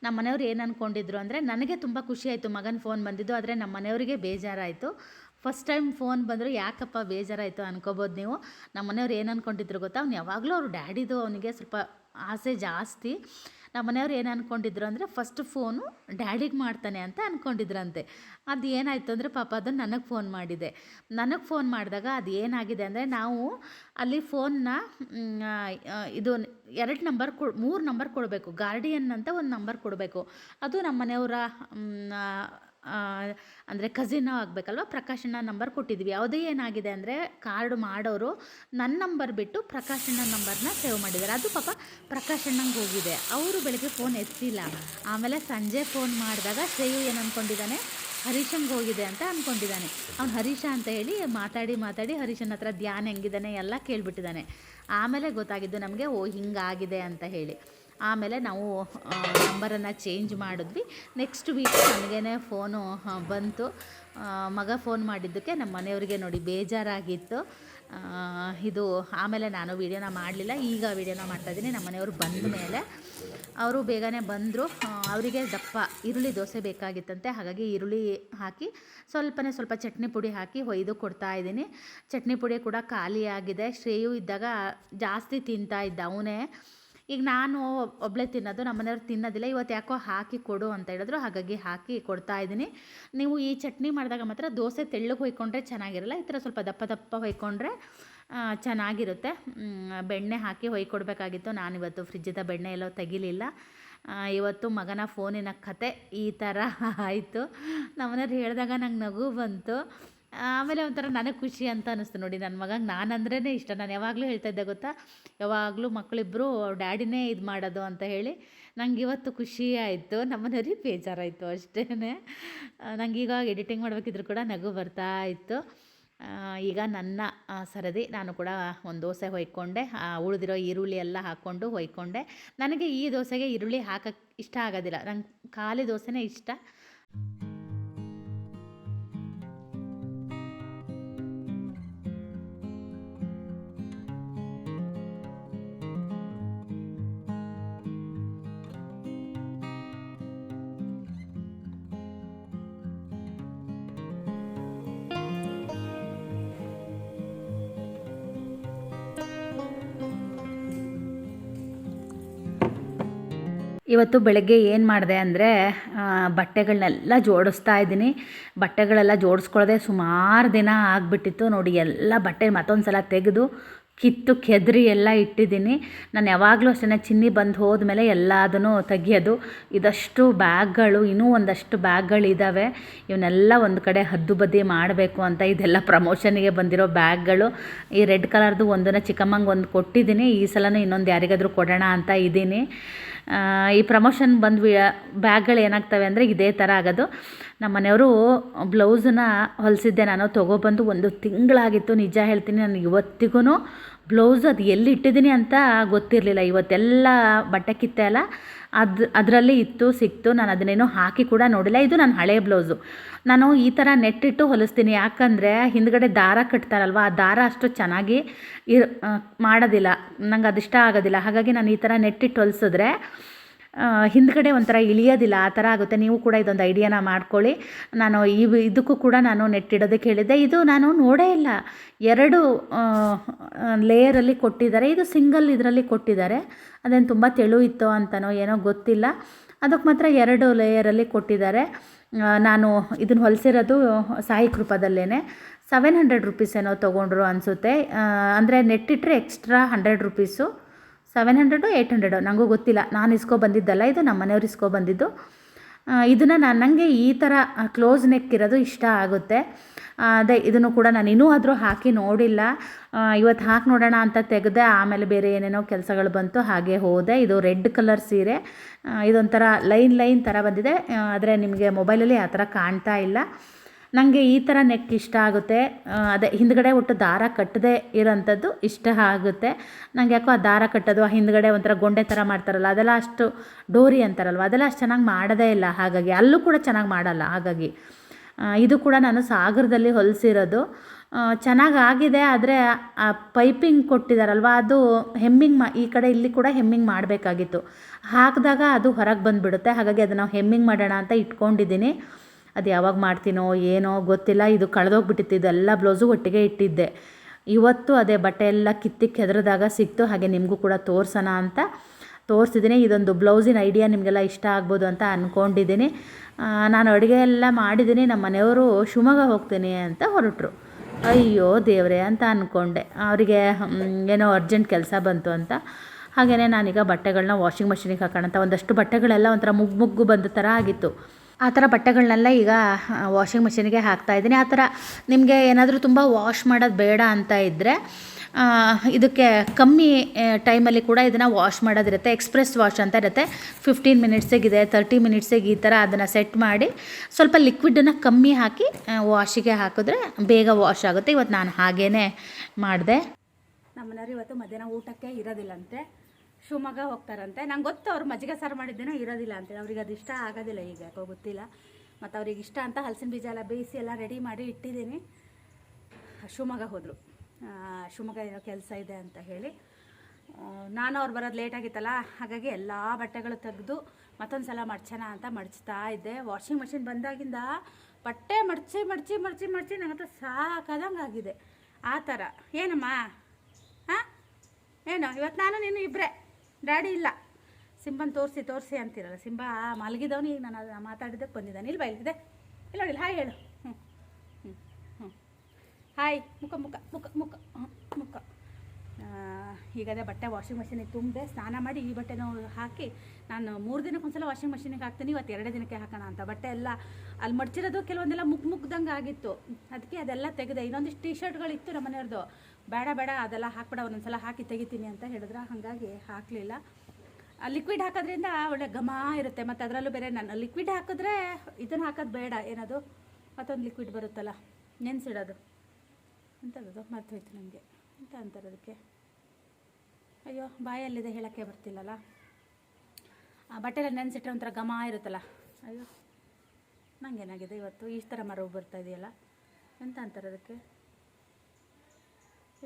ನಮ್ಮ ಮನೆಯವ್ರು ಏನು ಅಂದ್ಕೊಂಡಿದ್ರು ಅಂದರೆ, ನನಗೆ ತುಂಬ ಖುಷಿ ಆಯಿತು. ಮಗನ ಫೋನ್ ಬಂದಿದ್ದು, ಆದರೆ ನಮ್ಮ ಮನೆಯವರಿಗೆ ಬೇಜಾರಾಯಿತು. ಫಸ್ಟ್ ಟೈಮ್ ಫೋನ್ ಬಂದರೂ ಯಾಕಪ್ಪ ಬೇಜಾರಾಯಿತು ಅನ್ಕೋಬೋದು ನೀವು? ನಮ್ಮ ಮನೆಯವ್ರು ಏನು ಅಂದ್ಕೊಂಡಿದ್ರು ಗೊತ್ತಾ? ಅವ್ನು ಯಾವಾಗಲೂ ಅವ್ರ ಡ್ಯಾಡಿದು ಅವನಿಗೆ ಸ್ವಲ್ಪ ಆಸೆ ಜಾಸ್ತಿ. ನಮ್ಮ ಮನೆಯವ್ರು ಏನು ಅಂದ್ಕೊಂಡಿದ್ರು ಅಂದರೆ ಫಸ್ಟ್ ಫೋನು ಡ್ಯಾಡಿಗೆ ಮಾಡ್ತಾನೆ ಅಂತ ಅಂದ್ಕೊಂಡಿದ್ರಂತೆ ಅದು ಏನಾಯಿತು ಅಂದರೆ, ಪಾಪ ಅದನ್ನು ನನಗೆ ಫೋನ್ ಮಾಡಿದೆ. ನನಗೆ ಫೋನ್ ಮಾಡಿದಾಗ ಅದು ಏನಾಗಿದೆ ಅಂದರೆ, ನಾವು ಅಲ್ಲಿ ಫೋನ್ನ ಇದು ಎರಡು ನಂಬರ್ ಕೊ, ಮೂರು ನಂಬರ್ ಕೊಡಬೇಕು. ಗಾರ್ಡಿಯನ್ ಅಂತ ಒಂದು ನಂಬರ್ ಕೊಡಬೇಕು. ಅದು ನಮ್ಮ ಮನೆಯವರ ಅಂದರೆ ಕಸಿನ್ನೋ ಆಗಬೇಕಲ್ವ? ಪ್ರಕಾಶಣ್ಣ ನಂಬರ್ ಕೊಟ್ಟಿದ್ವಿ. ಯಾವುದೇ ಏನಾಗಿದೆ ಅಂದರೆ ಕಾರ್ಡ್ ಮಾಡೋರು ನನ್ನ ನಂಬರ್ ಬಿಟ್ಟು ಪ್ರಕಾಶಣ್ಣ ನಂಬರ್ನ ಸೇವ್ ಮಾಡಿದ್ದಾರೆ. ಅದು ಪಾಪ ಪ್ರಕಾಶಣ್ಣಂಗೆ ಹೋಗಿದೆ. ಅವರು ಬೆಳಗ್ಗೆ ಫೋನ್ ಎತ್ತಿಲ್ಲ. ಆಮೇಲೆ ಸಂಜೆ ಫೋನ್ ಮಾಡಿದಾಗ ಶ್ರೇಯು ಏನು ಅಂದ್ಕೊಂಡಿದ್ದಾನೆ ಹರೀಶಂಗೆ ಹೋಗಿದೆ ಅಂತ ಅಂದ್ಕೊಂಡಿದ್ದಾನೆ ಅವ್ನು ಹರೀಶ ಅಂತ ಹೇಳಿ ಮಾತಾಡಿ ಮಾತಾಡಿ ಹರೀಶನ ಹತ್ರ ಧ್ಯಾನ ಹೆಂಗಿದ್ದಾನೆ ಎಲ್ಲ ಕೇಳಿಬಿಟ್ಟಿದ್ದಾನೆ. ಆಮೇಲೆ ಗೊತ್ತಾಗಿದ್ದು ನಮಗೆ, ಓ, ಹಿಂಗಾಗಿದೆ ಅಂತ ಹೇಳಿ. ಆಮೇಲೆ ನಾವು ನಂಬರನ್ನು ಚೇಂಜ್ ಮಾಡಿದ್ವಿ. ನೆಕ್ಸ್ಟ್ ವೀಕ್ ನನಗೇ ಫೋನು ಬಂತು. ಮಗ ಫೋನ್ ಮಾಡಿದ್ದಕ್ಕೆ ನಮ್ಮ ಮನೆಯವರಿಗೆ ನೋಡಿ ಬೇಜಾರಾಗಿತ್ತು. ಇದು ಆಮೇಲೆ ನಾನು ವೀಡಿಯೋನ ಮಾಡಲಿಲ್ಲ. ಈಗ ವೀಡಿಯೋನ ಮಾಡ್ತಾಯಿದ್ದೀನಿ ನಮ್ಮ ಮನೆಯವರು ಬಂದ ಮೇಲೆ ಅವರು ಬೇಗನೆ ಬಂದರು. ಅವರಿಗೆ ದಪ್ಪ ಈರುಳ್ಳಿ ದೋಸೆ ಬೇಕಾಗಿತ್ತಂತೆ. ಹಾಗಾಗಿ ಈರುಳ್ಳಿ ಹಾಕಿ ಸ್ವಲ್ಪನೇ ಸ್ವಲ್ಪ ಚಟ್ನಿ ಪುಡಿ ಹಾಕಿ ಒಯ್ದು ಕೊಡ್ತಾ ಇದ್ದೀನಿ. ಚಟ್ನಿ ಪುಡಿ ಕೂಡ ಖಾಲಿಯಾಗಿದೆ. ಶ್ರೇಯು ಇದ್ದಾಗ ಜಾಸ್ತಿ ತಿಂತಾ ಇದ್ದ ಅವನೇ. ಈಗ ನಾನು ಒಬ್ಬಳೆ ತಿನ್ನೋದು, ನಮ್ಮ ಮನೆಯವ್ರು ತಿನ್ನೋದಿಲ್ಲ, ಇವತ್ತು ಯಾಕೋ ಹಾಕಿ ಕೊಡು ಅಂತ ಹೇಳಿದ್ರು, ಹಾಗಾಗಿ ಹಾಕಿ ಕೊಡ್ತಾ ಇದ್ದೀನಿ. ನೀವು ಈ ಚಟ್ನಿ ಮಾಡಿದಾಗ ಮಾತ್ರ ದೋಸೆ ತೆಳ್ಳಗೆ ಹೊಯ್ಕೊಂಡ್ರೆ ಚೆನ್ನಾಗಿರಲ್ಲ, ಈ ಥರ ಸ್ವಲ್ಪ ದಪ್ಪ ದಪ್ಪ ಹೊಯ್ಕೊಂಡ್ರೆ ಚೆನ್ನಾಗಿರುತ್ತೆ. ಬೆಣ್ಣೆ ಹಾಕಿ ಹೊಯ್ಕೊಡ್ಬೇಕಾಗಿತ್ತು. ನಾನಿವತ್ತು ಫ್ರಿಜ್ಜಿದ ಬೆಣ್ಣೆ ಎಲ್ಲೋ ತೆಗಿಲಿಲ್ಲ. ಇವತ್ತು ಮಗನ ಫೋನಿನ ಕತೆ ಈ ಥರ ಆಯಿತು. ನಮ್ಮನೆಯವ್ರು ಹೇಳಿದಾಗ ನಂಗೆ ನಗು ಬಂತು. ಆಮೇಲೆ ಒಂಥರ ನನಗೆ ಖುಷಿ ಅಂತ ಅನ್ನಿಸ್ತು ನೋಡಿ ನನ್ನ ಮಗಂಗೆ. ನಾನಂದ್ರೇ ಇಷ್ಟ. ನಾನು ಯಾವಾಗಲೂ ಹೇಳ್ತಾ ಇದ್ದೆ ಗೊತ್ತಾ? ಯಾವಾಗಲೂ ಮಕ್ಕಳಿಬ್ಬರು ಡ್ಯಾಡಿನೇ ಇದು ಮಾಡೋದು ಅಂತ ಹೇಳಿ ನಂಗೆ ಇವತ್ತು ಖುಷಿ ಆಯಿತು. ನಮ್ಮನೆಯವ್ರಿಗೆ ಬೇಜಾರಾಯಿತು ಅಷ್ಟೇ ನಂಗೆ ಈಗ ಎಡಿಟಿಂಗ್ ಮಾಡಬೇಕಿದ್ರು ಕೂಡ ನಗು ಬರ್ತಾ ಇತ್ತು. ಈಗ ನನ್ನ ಸರದಿ ನಾನು ಕೂಡ ಒಂದು ದೋಸೆ ಹೊಯ್ಕೊಂಡೆ. ಉಳಿದಿರೋ ಈರುಳ್ಳಿ ಎಲ್ಲ ಹಾಕ್ಕೊಂಡು ಹೊಯ್ಕೊಂಡೆ. ನನಗೆ ಈ ದೋಸೆಗೆ ಈರುಳ್ಳಿ ಹಾಕಕ್ಕೆ ಇಷ್ಟ ಆಗೋದಿಲ್ಲ. ನಂಗೆ ಖಾಲಿ ದೋಸೆನೇ ಇಷ್ಟ. ಇವತ್ತು ಬೆಳಗ್ಗೆ ಏನು ಮಾಡಿದೆ ಅಂದರೆ ಬಟ್ಟೆಗಳನ್ನೆಲ್ಲ ಜೋಡಿಸ್ತಾ ಇದ್ದೀನಿ. ಬಟ್ಟೆಗಳೆಲ್ಲ ಜೋಡಿಸ್ಕೊಳ್ಳೋದೆ ಸುಮಾರು ದಿನ ಆಗಿಬಿಟ್ಟಿತ್ತು. ನೋಡಿ, ಎಲ್ಲ ಬಟ್ಟೆ ಮತ್ತೊಂದು ಸಲ ತೆಗೆದು ಕಿತ್ತು ಕೆದರಿ ಎಲ್ಲ ಇಟ್ಟಿದ್ದೀನಿ. ನಾನು ಯಾವಾಗಲೂ ಅಷ್ಟೇ ಚಿನ್ನಿ ಬಂದು ಹೋದ್ಮೇಲೆ ಎಲ್ಲದನ್ನು ತೆಗಿಯೋದು. ಇದಷ್ಟು ಬ್ಯಾಗ್ಗಳು, ಇನ್ನೂ ಒಂದಷ್ಟು ಬ್ಯಾಗ್ಗಳಿದ್ದಾವೆ ಇವನ್ನೆಲ್ಲ ಒಂದು ಕಡೆ ಹದ್ದು ಬದಿ ಮಾಡಬೇಕು ಅಂತ ಇದೆಲ್ಲ ಪ್ರಮೋಷನ್ಗೆ ಬಂದಿರೋ ಬ್ಯಾಗ್ಗಳು. ಈ ರೆಡ್ ಕಲರ್ದು ಒಂದನ್ನು ಚಿಕ್ಕಮ್ಮಂಗೆ ಒಂದು ಕೊಟ್ಟಿದ್ದೀನಿ. ಈ ಸಲನೂ ಇನ್ನೊಂದು ಯಾರಿಗಾದರೂ ಕೊಡೋಣ ಅಂತ ಇದ್ದೀನಿ. ಈ ಪ್ರಮೋಷನ್ ಬಂದ್ವಿ ಬ್ಯಾಗ್ಗಳು ಏನಾಗ್ತವೆ ಅಂದರೆ ಇದೇ ಥರ ಆಗೋದು. ನಮ್ಮ ಮನೆಯವರು ಬ್ಲೌಸನ್ನ ಹೊಲಿಸಿದ್ದೆ ನಾನು ತೊಗೊಬಂದು ಒಂದು ತಿಂಗಳಾಗಿತ್ತು. ನಿಜ ಹೇಳ್ತೀನಿ, ನಾನು ಇವತ್ತಿಗೂ ಬ್ಲೌಸ್ ಅದು ಎಲ್ಲಿ ಇಟ್ಟಿದ್ದೀನಿ ಅಂತ ಗೊತ್ತಿರಲಿಲ್ಲ. ಇವತ್ತೆಲ್ಲ ಬಟ್ಟೆ ಕಿತ್ತೆ ಅಲ್ಲ, ಅದು, ಅದರಲ್ಲಿ ಇತ್ತು, ಸಿಕ್ತು. ನಾನು ಅದನ್ನೇನೋ ಹಾಕಿ ಕೂಡ ನೋಡಿಲ್ಲ. ಇದು ನನ್ನ ಹಳೆ ಬ್ಲೌಸು. ನಾನು ಈ ಥರ ನೆಟ್ಟಿಟ್ಟು ಹೊಲಿಸ್ತೀನಿ. ಯಾಕಂದರೆ ಹಿಂದ್ಗಡೆ ದಾರ ಕಟ್ತಾರಲ್ವ, ಆ ದಾರ ಅಷ್ಟು ಚೆನ್ನಾಗಿ ಇರ್ ಮಾಡೋದಿಲ್ಲ. ನಂಗೆ ಅದಿಷ್ಟ ಆಗೋದಿಲ್ಲ. ಹಾಗಾಗಿ ನಾನು ಈ ಥರ ನೆಟ್ಟಿಟ್ಟು ಹೊಲಿಸಿದ್ರೆ ಹಿಂದ್ಗಡೆ ಒಂಥರ ಇಳಿಯೋದಿಲ್ಲ, ಆ ಥರ ಆಗುತ್ತೆ. ನೀವು ಕೂಡ ಇದೊಂದು ಐಡಿಯಾನ ಮಾಡ್ಕೊಳ್ಳಿ. ನಾನು ಈ ಇದಕ್ಕೂ ಕೂಡ ನಾನು ನೆಟ್ಟಿಡೋದಕ್ಕೆ ಹೇಳಿದ್ದೆ ಇದು ನಾನು ನೋಡೇ ಇಲ್ಲ. ಎರಡು ಲೇಯರಲ್ಲಿ ಕೊಟ್ಟಿದ್ದಾರೆ. ಇದು ಸಿಂಗಲ್ ಇದರಲ್ಲಿ ಕೊಟ್ಟಿದ್ದಾರೆ. ಅದೇನು ತುಂಬ ತೆಳು ಇತ್ತೋ ಅಂತನೋ ಏನೋ ಗೊತ್ತಿಲ್ಲ. ಅದಕ್ಕೆ ಮಾತ್ರ ಎರಡು ಲೇಯರಲ್ಲಿ ಕೊಟ್ಟಿದ್ದಾರೆ. ನಾನು ಇದನ್ನು ಹೊಲಿಸಿರೋದು ಸಾಯಿ ಕೃಪದಲ್ಲೇ ಸೆವೆನ್ ಹಂಡ್ರೆಡ್ ರುಪೀಸ್ ಏನೋ ತೊಗೊಂಡ್ರು ಅನಿಸುತ್ತೆ. ಅಂದರೆ ನೆಟ್ಟಿಟ್ಟರೆ extra hundred rupees. Seven hundred eight hundred? ನನಗೂ ಗೊತ್ತಿಲ್ಲ. ನಾನು ಇಸ್ಕೊ ಬಂದಿದ್ದಲ್ಲ, ಇದು ನಮ್ಮ ಮನೆಯವ್ರು ಇಸ್ಕೊ ಬಂದಿದ್ದು. ಇದನ್ನು ನಾನು ನನಗೆ ಈ ಥರ ಕ್ಲೋಸ್ ನೆಕ್ ಇರೋದು ಇಷ್ಟ ಆಗುತ್ತೆ. ಅದೇ, ಇದನ್ನು ಕೂಡ ನಾನು ಇನ್ನೂ ಆದರೂ ಹಾಕಿ ನೋಡಿಲ್ಲ. ಇವತ್ತು ಹಾಕಿ ನೋಡೋಣ ಅಂತ ತೆಗೆದೆ, ಆಮೇಲೆ ಬೇರೆ ಏನೇನೋ ಕೆಲಸಗಳು ಬಂತು, ಹಾಗೆ ಹೋದೆ. ಇದು ರೆಡ್ ಕಲರ್ ಸೀರೆ. ಇದೊಂಥರ ಲೈನ್ ಲೈನ್ ಥರ ಬಂದಿದೆ. ಆದರೆ ನಿಮಗೆ ಮೊಬೈಲಲ್ಲಿ ಆ ಥರ ಕಾಣ್ತಾ ಇಲ್ಲ. ನನಗೆ ಈ ಥರ ನೆಕ್ ಇಷ್ಟ ಆಗುತ್ತೆ. ಅದೇ ಹಿಂದ್ಗಡೆ ಒಟ್ಟು ದಾರ ಕಟ್ಟದೆ ಇರೋಂಥದ್ದು ಇಷ್ಟ ಆಗುತ್ತೆ. ನನಗೆ ಯಾಕೋ ಆ ದಾರ ಕಟ್ಟೋದು, ಆ ಹಿಂದ್ಗಡೆ ಒಂಥರ ಗೊಂಡೆ ಥರ ಮಾಡ್ತಾರಲ್ಲ, ಅದೆಲ್ಲ ಅಷ್ಟು ಡೋರಿ ಅಂತಾರಲ್ವ, ಅದೆಲ್ಲ ಅಷ್ಟು ಚೆನ್ನಾಗಿ ಮಾಡೋದೇ ಇಲ್ಲ ಹಾಗಾಗಿ, ಅಲ್ಲೂ ಕೂಡ ಚೆನ್ನಾಗಿ ಮಾಡಲ್ಲ ಹಾಗಾಗಿ. ಇದು ಕೂಡ ನಾನು ಸಾಗರದಲ್ಲಿ ಹೊಲಿಸಿರೋದು. ಚೆನ್ನಾಗಿ ಆಗಿದೆ, ಆದರೆ ಆ ಪೈಪಿಂಗ್ ಕೊಟ್ಟಿದ್ದಾರಲ್ವ ಅದು ಹೆಮ್ಮಿಂಗ್ ಮಾ, ಈ ಕಡೆ ಇಲ್ಲಿ ಕೂಡ ಹೆಮ್ಮಿಂಗ್ ಮಾಡಬೇಕಾಗಿತ್ತು. ಹಾಕಿದಾಗ ಅದು ಹೊರಗೆ ಬಂದುಬಿಡುತ್ತೆ, ಹಾಗಾಗಿ ಅದನ್ನು ಹೆಮ್ಮಿಂಗ್ ಮಾಡೋಣ ಅಂತ ಇಟ್ಕೊಂಡಿದ್ದೀನಿ. ಅದು ಯಾವಾಗ ಮಾಡ್ತೀನೋ ಏನೋ ಗೊತ್ತಿಲ್ಲ, ಇದು ಕಳೆದೋಗ್ಬಿಟ್ಟಿತ್ತು. ಇದೆಲ್ಲ ಬ್ಲೌಸು ಒಟ್ಟಿಗೆ ಇಟ್ಟಿದ್ದೆ. ಇವತ್ತು ಅದೇ ಬಟ್ಟೆ ಎಲ್ಲ ಕಿತ್ತಿ ಕೆದರಿದಾಗ ಸಿಕ್ತು, ಹಾಗೆ ನಿಮಗೂ ಕೂಡ ತೋರ್ಸೋಣ ಅಂತ ತೋರಿಸಿದ್ದೀನಿ. ಇದೊಂದು ಬ್ಲೌಸಿನ ಐಡಿಯಾ ನಿಮಗೆಲ್ಲ ಇಷ್ಟ ಆಗ್ಬೋದು ಅಂತ ಅಂದ್ಕೊಂಡಿದ್ದೀನಿ ನಾನು ಅಡುಗೆ ಎಲ್ಲ ಮಾಡಿದ್ದೀನಿ, ನಮ್ಮ ಮನೆಯವರು ಶಿವಮೊಗ್ಗ ಹೋಗ್ತೀನಿ ಅಂತ ಹೊರಟರು. ಅಯ್ಯೋ ದೇವರೇ ಅಂತ ಅಂದ್ಕೊಂಡೆ ಅವರಿಗೆ ಏನೋ ಅರ್ಜೆಂಟ್ ಕೆಲಸ ಬಂತು ಅಂತ. ಹಾಗೆಯೇ ನಾನೀಗ ಬಟ್ಟೆಗಳನ್ನ ವಾಷಿಂಗ್ ಮಷಿನಿಗೆ ಹಾಕೋಣ ಅಂತ ಒಂದಷ್ಟು ಬಟ್ಟೆಗಳೆಲ್ಲ ಒಂಥರ ಮುಗ್ಗು ಮುಗ್ಗು ಬಂದ ಥರ ಆಗಿತ್ತು. ಆ ಥರ ಬಟ್ಟೆಗಳನ್ನೆಲ್ಲ ಈಗ ವಾಷಿಂಗ್ ಮಿಷಿನ್ಗೆ ಹಾಕ್ತಾ ಇದ್ದೀನಿ. ಆ ಥರ ನಿಮಗೆ ಏನಾದರೂ ತುಂಬ ವಾಶ್ ಮಾಡೋದು ಬೇಡ ಅಂತ ಇದ್ದರೆ ಇದಕ್ಕೆ ಕಮ್ಮಿ ಟೈಮಲ್ಲಿ ಕೂಡ ಇದನ್ನು ವಾಶ್ ಮಾಡೋದಿರುತ್ತೆ. ಎಕ್ಸ್ಪ್ರೆಸ್ ವಾಶ್ ಅಂತ ಇರುತ್ತೆ. ಫಿಫ್ಟೀನ್ ಮಿನಿಟ್ಸಿಗಿದೆ ತರ್ಟಿ ಮಿನಿಟ್ಸಿಗೆ ಈ ಥರ ಅದನ್ನು ಸೆಟ್ ಮಾಡಿ, ಸ್ವಲ್ಪ ಲಿಕ್ವಿಡನ್ನು ಕಮ್ಮಿ ಹಾಕಿ ವಾಶಿಗೆ ಹಾಕಿದ್ರೆ ಬೇಗ ವಾಶ್ ಆಗುತ್ತೆ. ಇವತ್ತು ನಾನು ಹಾಗೇ ಮಾಡಿದೆ. ನಮ್ಮ ಇವತ್ತು ಮಧ್ಯಾಹ್ನ ಊಟಕ್ಕೆ ಇರೋದಿಲ್ಲಂತೆ. ಶಿವಮೊಗ್ಗ ಹೋಗ್ತಾರಂತೆ. ನಂಗೆ ಗೊತ್ತು ಅವ್ರು ಮಜ್ಜಿಗೆ ಸಾರು ಮಾಡಿದ್ದೇನೋ ಇರೋದಿಲ್ಲ ಅಂತ. ಅವ್ರಿಗೆ ಅದು ಇಷ್ಟ ಆಗೋದಿಲ್ಲ ಈಗ, ಯಾಕೋ ಗೊತ್ತಿಲ್ಲ. ಮತ್ತು ಅವ್ರಿಗೆ ಇಷ್ಟ ಅಂತ ಹಲಸಿನ ಬೀಜ ಎಲ್ಲ ಬೇಯಿಸಿ ಎಲ್ಲ ರೆಡಿ ಮಾಡಿ ಇಟ್ಟಿದ್ದೀನಿ. ಶಿವಮೊಗ್ಗ ಹೋದರು. ಶಿವಮೊಗ್ಗ ಏನೋ ಕೆಲಸ ಇದೆ ಅಂತ ಹೇಳಿ. ನಾನು ಅವ್ರು ಬರೋದು ಲೇಟ್ ಆಗಿತ್ತಲ್ಲ, ಹಾಗಾಗಿ ಎಲ್ಲ ಬಟ್ಟೆಗಳು ತೆಗೆದು ಮತ್ತೊಂದು ಸಲ ಮಡ್ಚೋಣ ಅಂತ ಮಡಚ್ತಾ ಇದ್ದೆ. ವಾಷಿಂಗ್ ಮಷಿನ್ ಬಂದಾಗಿಂದ ಬಟ್ಟೆ ಮಡ್ಚಿ ಮಡ್ಚಿ ಮಡ್ಚಿ ಮಡ್ಚಿ ನಂಗಂತೂ ಸಾಕಾದಂಗೆ ಆಗಿದೆ. ಆ ಥರ. ಏನಮ್ಮ? ಹಾಂ ಏನು? ಇವತ್ತು ನಾನು, ನೀನು ಇಬ್ಬರೇ ಡ್ಯಾಡಿ ಇಲ್ಲ. ಸಿಂಬನ್ ತೋರಿಸಿ ತೋರಿಸಿ ಅಂತೀರಲ್ಲ. ಸಿಂಬ ಮಲಗಿದವನು, ಈಗ ನಾನು ಅದು ಮಾತಾಡಿದ್ದಕ್ಕೆ ಬಂದಿದ್ದಾನೆ. ಇಲ್ಲಿ ಬೈಲಿದೆ ಇಲ್ಲ ಹೇಳಿ ಹಾಯ್ ಹೇಳು. ಹ್ಞೂ ಹ್ಞೂ ಹ್ಞೂ ಹಾಯ್, ಮುಖ ಮುಖ ಮುಖ ಮುಖ ಮುಖ. ಈಗ ಅದೇ ಬಟ್ಟೆ ವಾಷಿಂಗ್ ಮಷಿನಿಗೆ ತುಂಬಿದೆ. ಸ್ನಾನ ಮಾಡಿ ಈ ಬಟ್ಟೆನೂ ಹಾಕಿ ನಾನು ಮೂರು ದಿನಕ್ಕೊಂದ್ಸಲ ವಾಷಿಂಗ್ ಮಷಿನಿಗೆ ಹಾಕ್ತೀನಿ. ಇವತ್ತು ಎರಡೇ ದಿನಕ್ಕೆ ಹಾಕೋಣ ಅಂತ. ಬಟ್ಟೆ ಎಲ್ಲ ಅಲ್ಲಿ ಮಡ್ಚಿರೋದು ಕೆಲವೊಂದೆಲ್ಲ ಮುಕ್ ಮುಗ್ದಂಗೆ ಆಗಿತ್ತು. ಅದಕ್ಕೆ ಅದೆಲ್ಲ ತೆಗೆದೆ. ಇನ್ನೊಂದಿಷ್ಟು ಟೀ ಶರ್ಟ್ಗಳಿತ್ತು ನಮ್ಮ ಮನೆಯವ್ರದ್ದು. ಬೇಡ ಬೇಡ, ಅದೆಲ್ಲ ಹಾಕ್ಬೇಡ, ಒಂದೊಂದ್ಸಲ ಹಾಕಿ ತೆಗಿತೀನಿ ಅಂತ ಹೇಳಿದ್ರೆ, ಹಾಗಾಗಿ ಹಾಕಲಿಲ್ಲ. ಲಿಕ್ವಿಡ್ ಹಾಕೋದ್ರಿಂದ ಒಳ್ಳೆ ಘಮ ಇರುತ್ತೆ, ಮತ್ತು ಅದರಲ್ಲೂ ಬೇರೆ ನಾನು ಲಿಕ್ವಿಡ್ ಹಾಕಿದ್ರೆ ಇದನ್ನು ಹಾಕೋದು ಬೇಡ, ಏನದು? ಮತ್ತೊಂದು ಲಿಕ್ವಿಡ್ ಬರುತ್ತಲ್ಲ, ನೆನೆಸಿಡೋದು. ಅಂತದ್ದು ಮರ್ತೋಯ್ತು ನನಗೆ ಅಂತ ಅಂತಾರೆ ಅದಕ್ಕೆ ಅಯ್ಯೋ, ಬಾಯಲ್ಲಿದೆ ಹೇಳೋಕ್ಕೆ ಬರ್ತಿಲ್ಲಲ್ಲ. ಆ ಬಟ್ಟೆಲ್ಲ ನೆನೆಸಿಟ್ರೆ ಒಂಥರ ಘಮ ಇರುತ್ತಲ್ಲ. ಅಯ್ಯೋ, ನಂಗೇನಾಗಿದೆ ಇವತ್ತು? ಈ ಥರ ಮರವು ಬರ್ತಾ ಇದೆಯಲ್ಲ ಎಂತ ಅಂತಾರೆ ಅದಕ್ಕೆ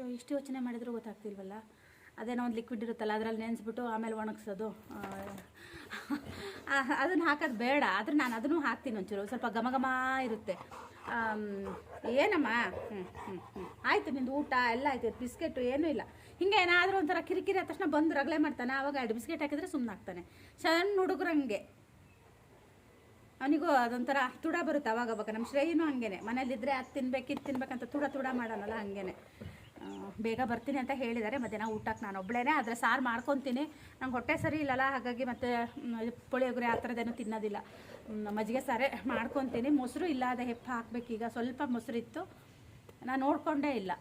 ಇಷ್ಟು ಯೋಚನೆ ಮಾಡಿದರೂ ಗೊತ್ತಾಗ್ತಿಲ್ವಲ್ಲ? ಅದೇನೋ ಒಂದು ಲಿಕ್ವಿಡ್ ಇರುತ್ತಲ್ಲ, ಅದರಲ್ಲಿ ನೆನೆಸ್ಬಿಟ್ಟು ಆಮೇಲೆ ಒಣಗಿಸೋದು. ಅದನ್ನು ಹಾಕೋದು ಬೇಡ. ಆದರೆ ನಾನು ಅದನ್ನು ಹಾಕ್ತೀನಿ ಒಂಚೂರು. ಸ್ವಲ್ಪ ಘಮ ಘಮ ಇರುತ್ತೆ. ಏನಮ್ಮ? ಹ್ಞೂ ಹ್ಞೂ ಹ್ಞೂ ಆಯಿತು, ನಿಂದು ಊಟ ಎಲ್ಲ ಆಯ್ತು. ಬಿಸ್ಕೆಟು ಏನೂ ಇಲ್ಲ. ಹಿಂಗೆ ಏನಾದರೂ ಒಂಥರ ಕಿರಿಕಿರಿ ಆದ ತಕ್ಷಣ ಬಂದು ರಗಳೆ ಮಾಡ್ತಾನೆ. ಆವಾಗ ಎರಡು ಬಿಸ್ಕೆಟ್ ಹಾಕಿದ್ರೆ ಸುಮ್ಮನೆ ಹಾಕ್ತಾನೆ. ಸಣ್ಣ ಹುಡುಗರಂಗೆ ಅವನಿಗೂ ಅದೊಂಥರ ತುಡ ಬರುತ್ತೆ ಅವಾಗ ಅವಾಗ ನಮ್ಮ ಶ್ರೇಯನೂ ಹಂಗೇನೆ. ಮನೇಲಿದ್ದರೆ ಅದು ತಿನ್ಬೇಕು, ಇದು ತಿನ್ಬೇಕಂತ ತುಡ ತುಡ ಮಾಡೋಣಲ್ಲ ಹಂಗೇನೆ. ಬೇಗ ಬರ್ತೀನಿ ಅಂತ ಹೇಳಿದ್ದಾರೆ. ಮಧ್ಯಾಹ್ನ ಊಟಕ್ಕೆ ನಾನು ಒಬ್ಬಳೇ ಆದರೆ ಸಾರು ಮಾಡ್ಕೊತೀನಿ. ನಂಗೆ ಹೊಟ್ಟೆ ಸರಿ ಇಲ್ಲಲ್ಲ, ಹಾಗಾಗಿ ಮತ್ತು ಪುಳಿಯೋಗರೆ ಆ ಥರದ್ದೇನು ತಿನ್ನೋದಿಲ್ಲ. ಮಜ್ಜಿಗೆ ಸಾರೇ ಮಾಡ್ಕೊತೀನಿ. ಮೊಸರು ಇಲ್ಲ ಅದೇ ಹೆಪ್ಪ ಹಾಕಬೇಕೀಗ ಸ್ವಲ್ಪ ಮೊಸರು ಇತ್ತು ನಾನು ನೋಡಿಕೊಂಡೇ ಇಲ್ಲ.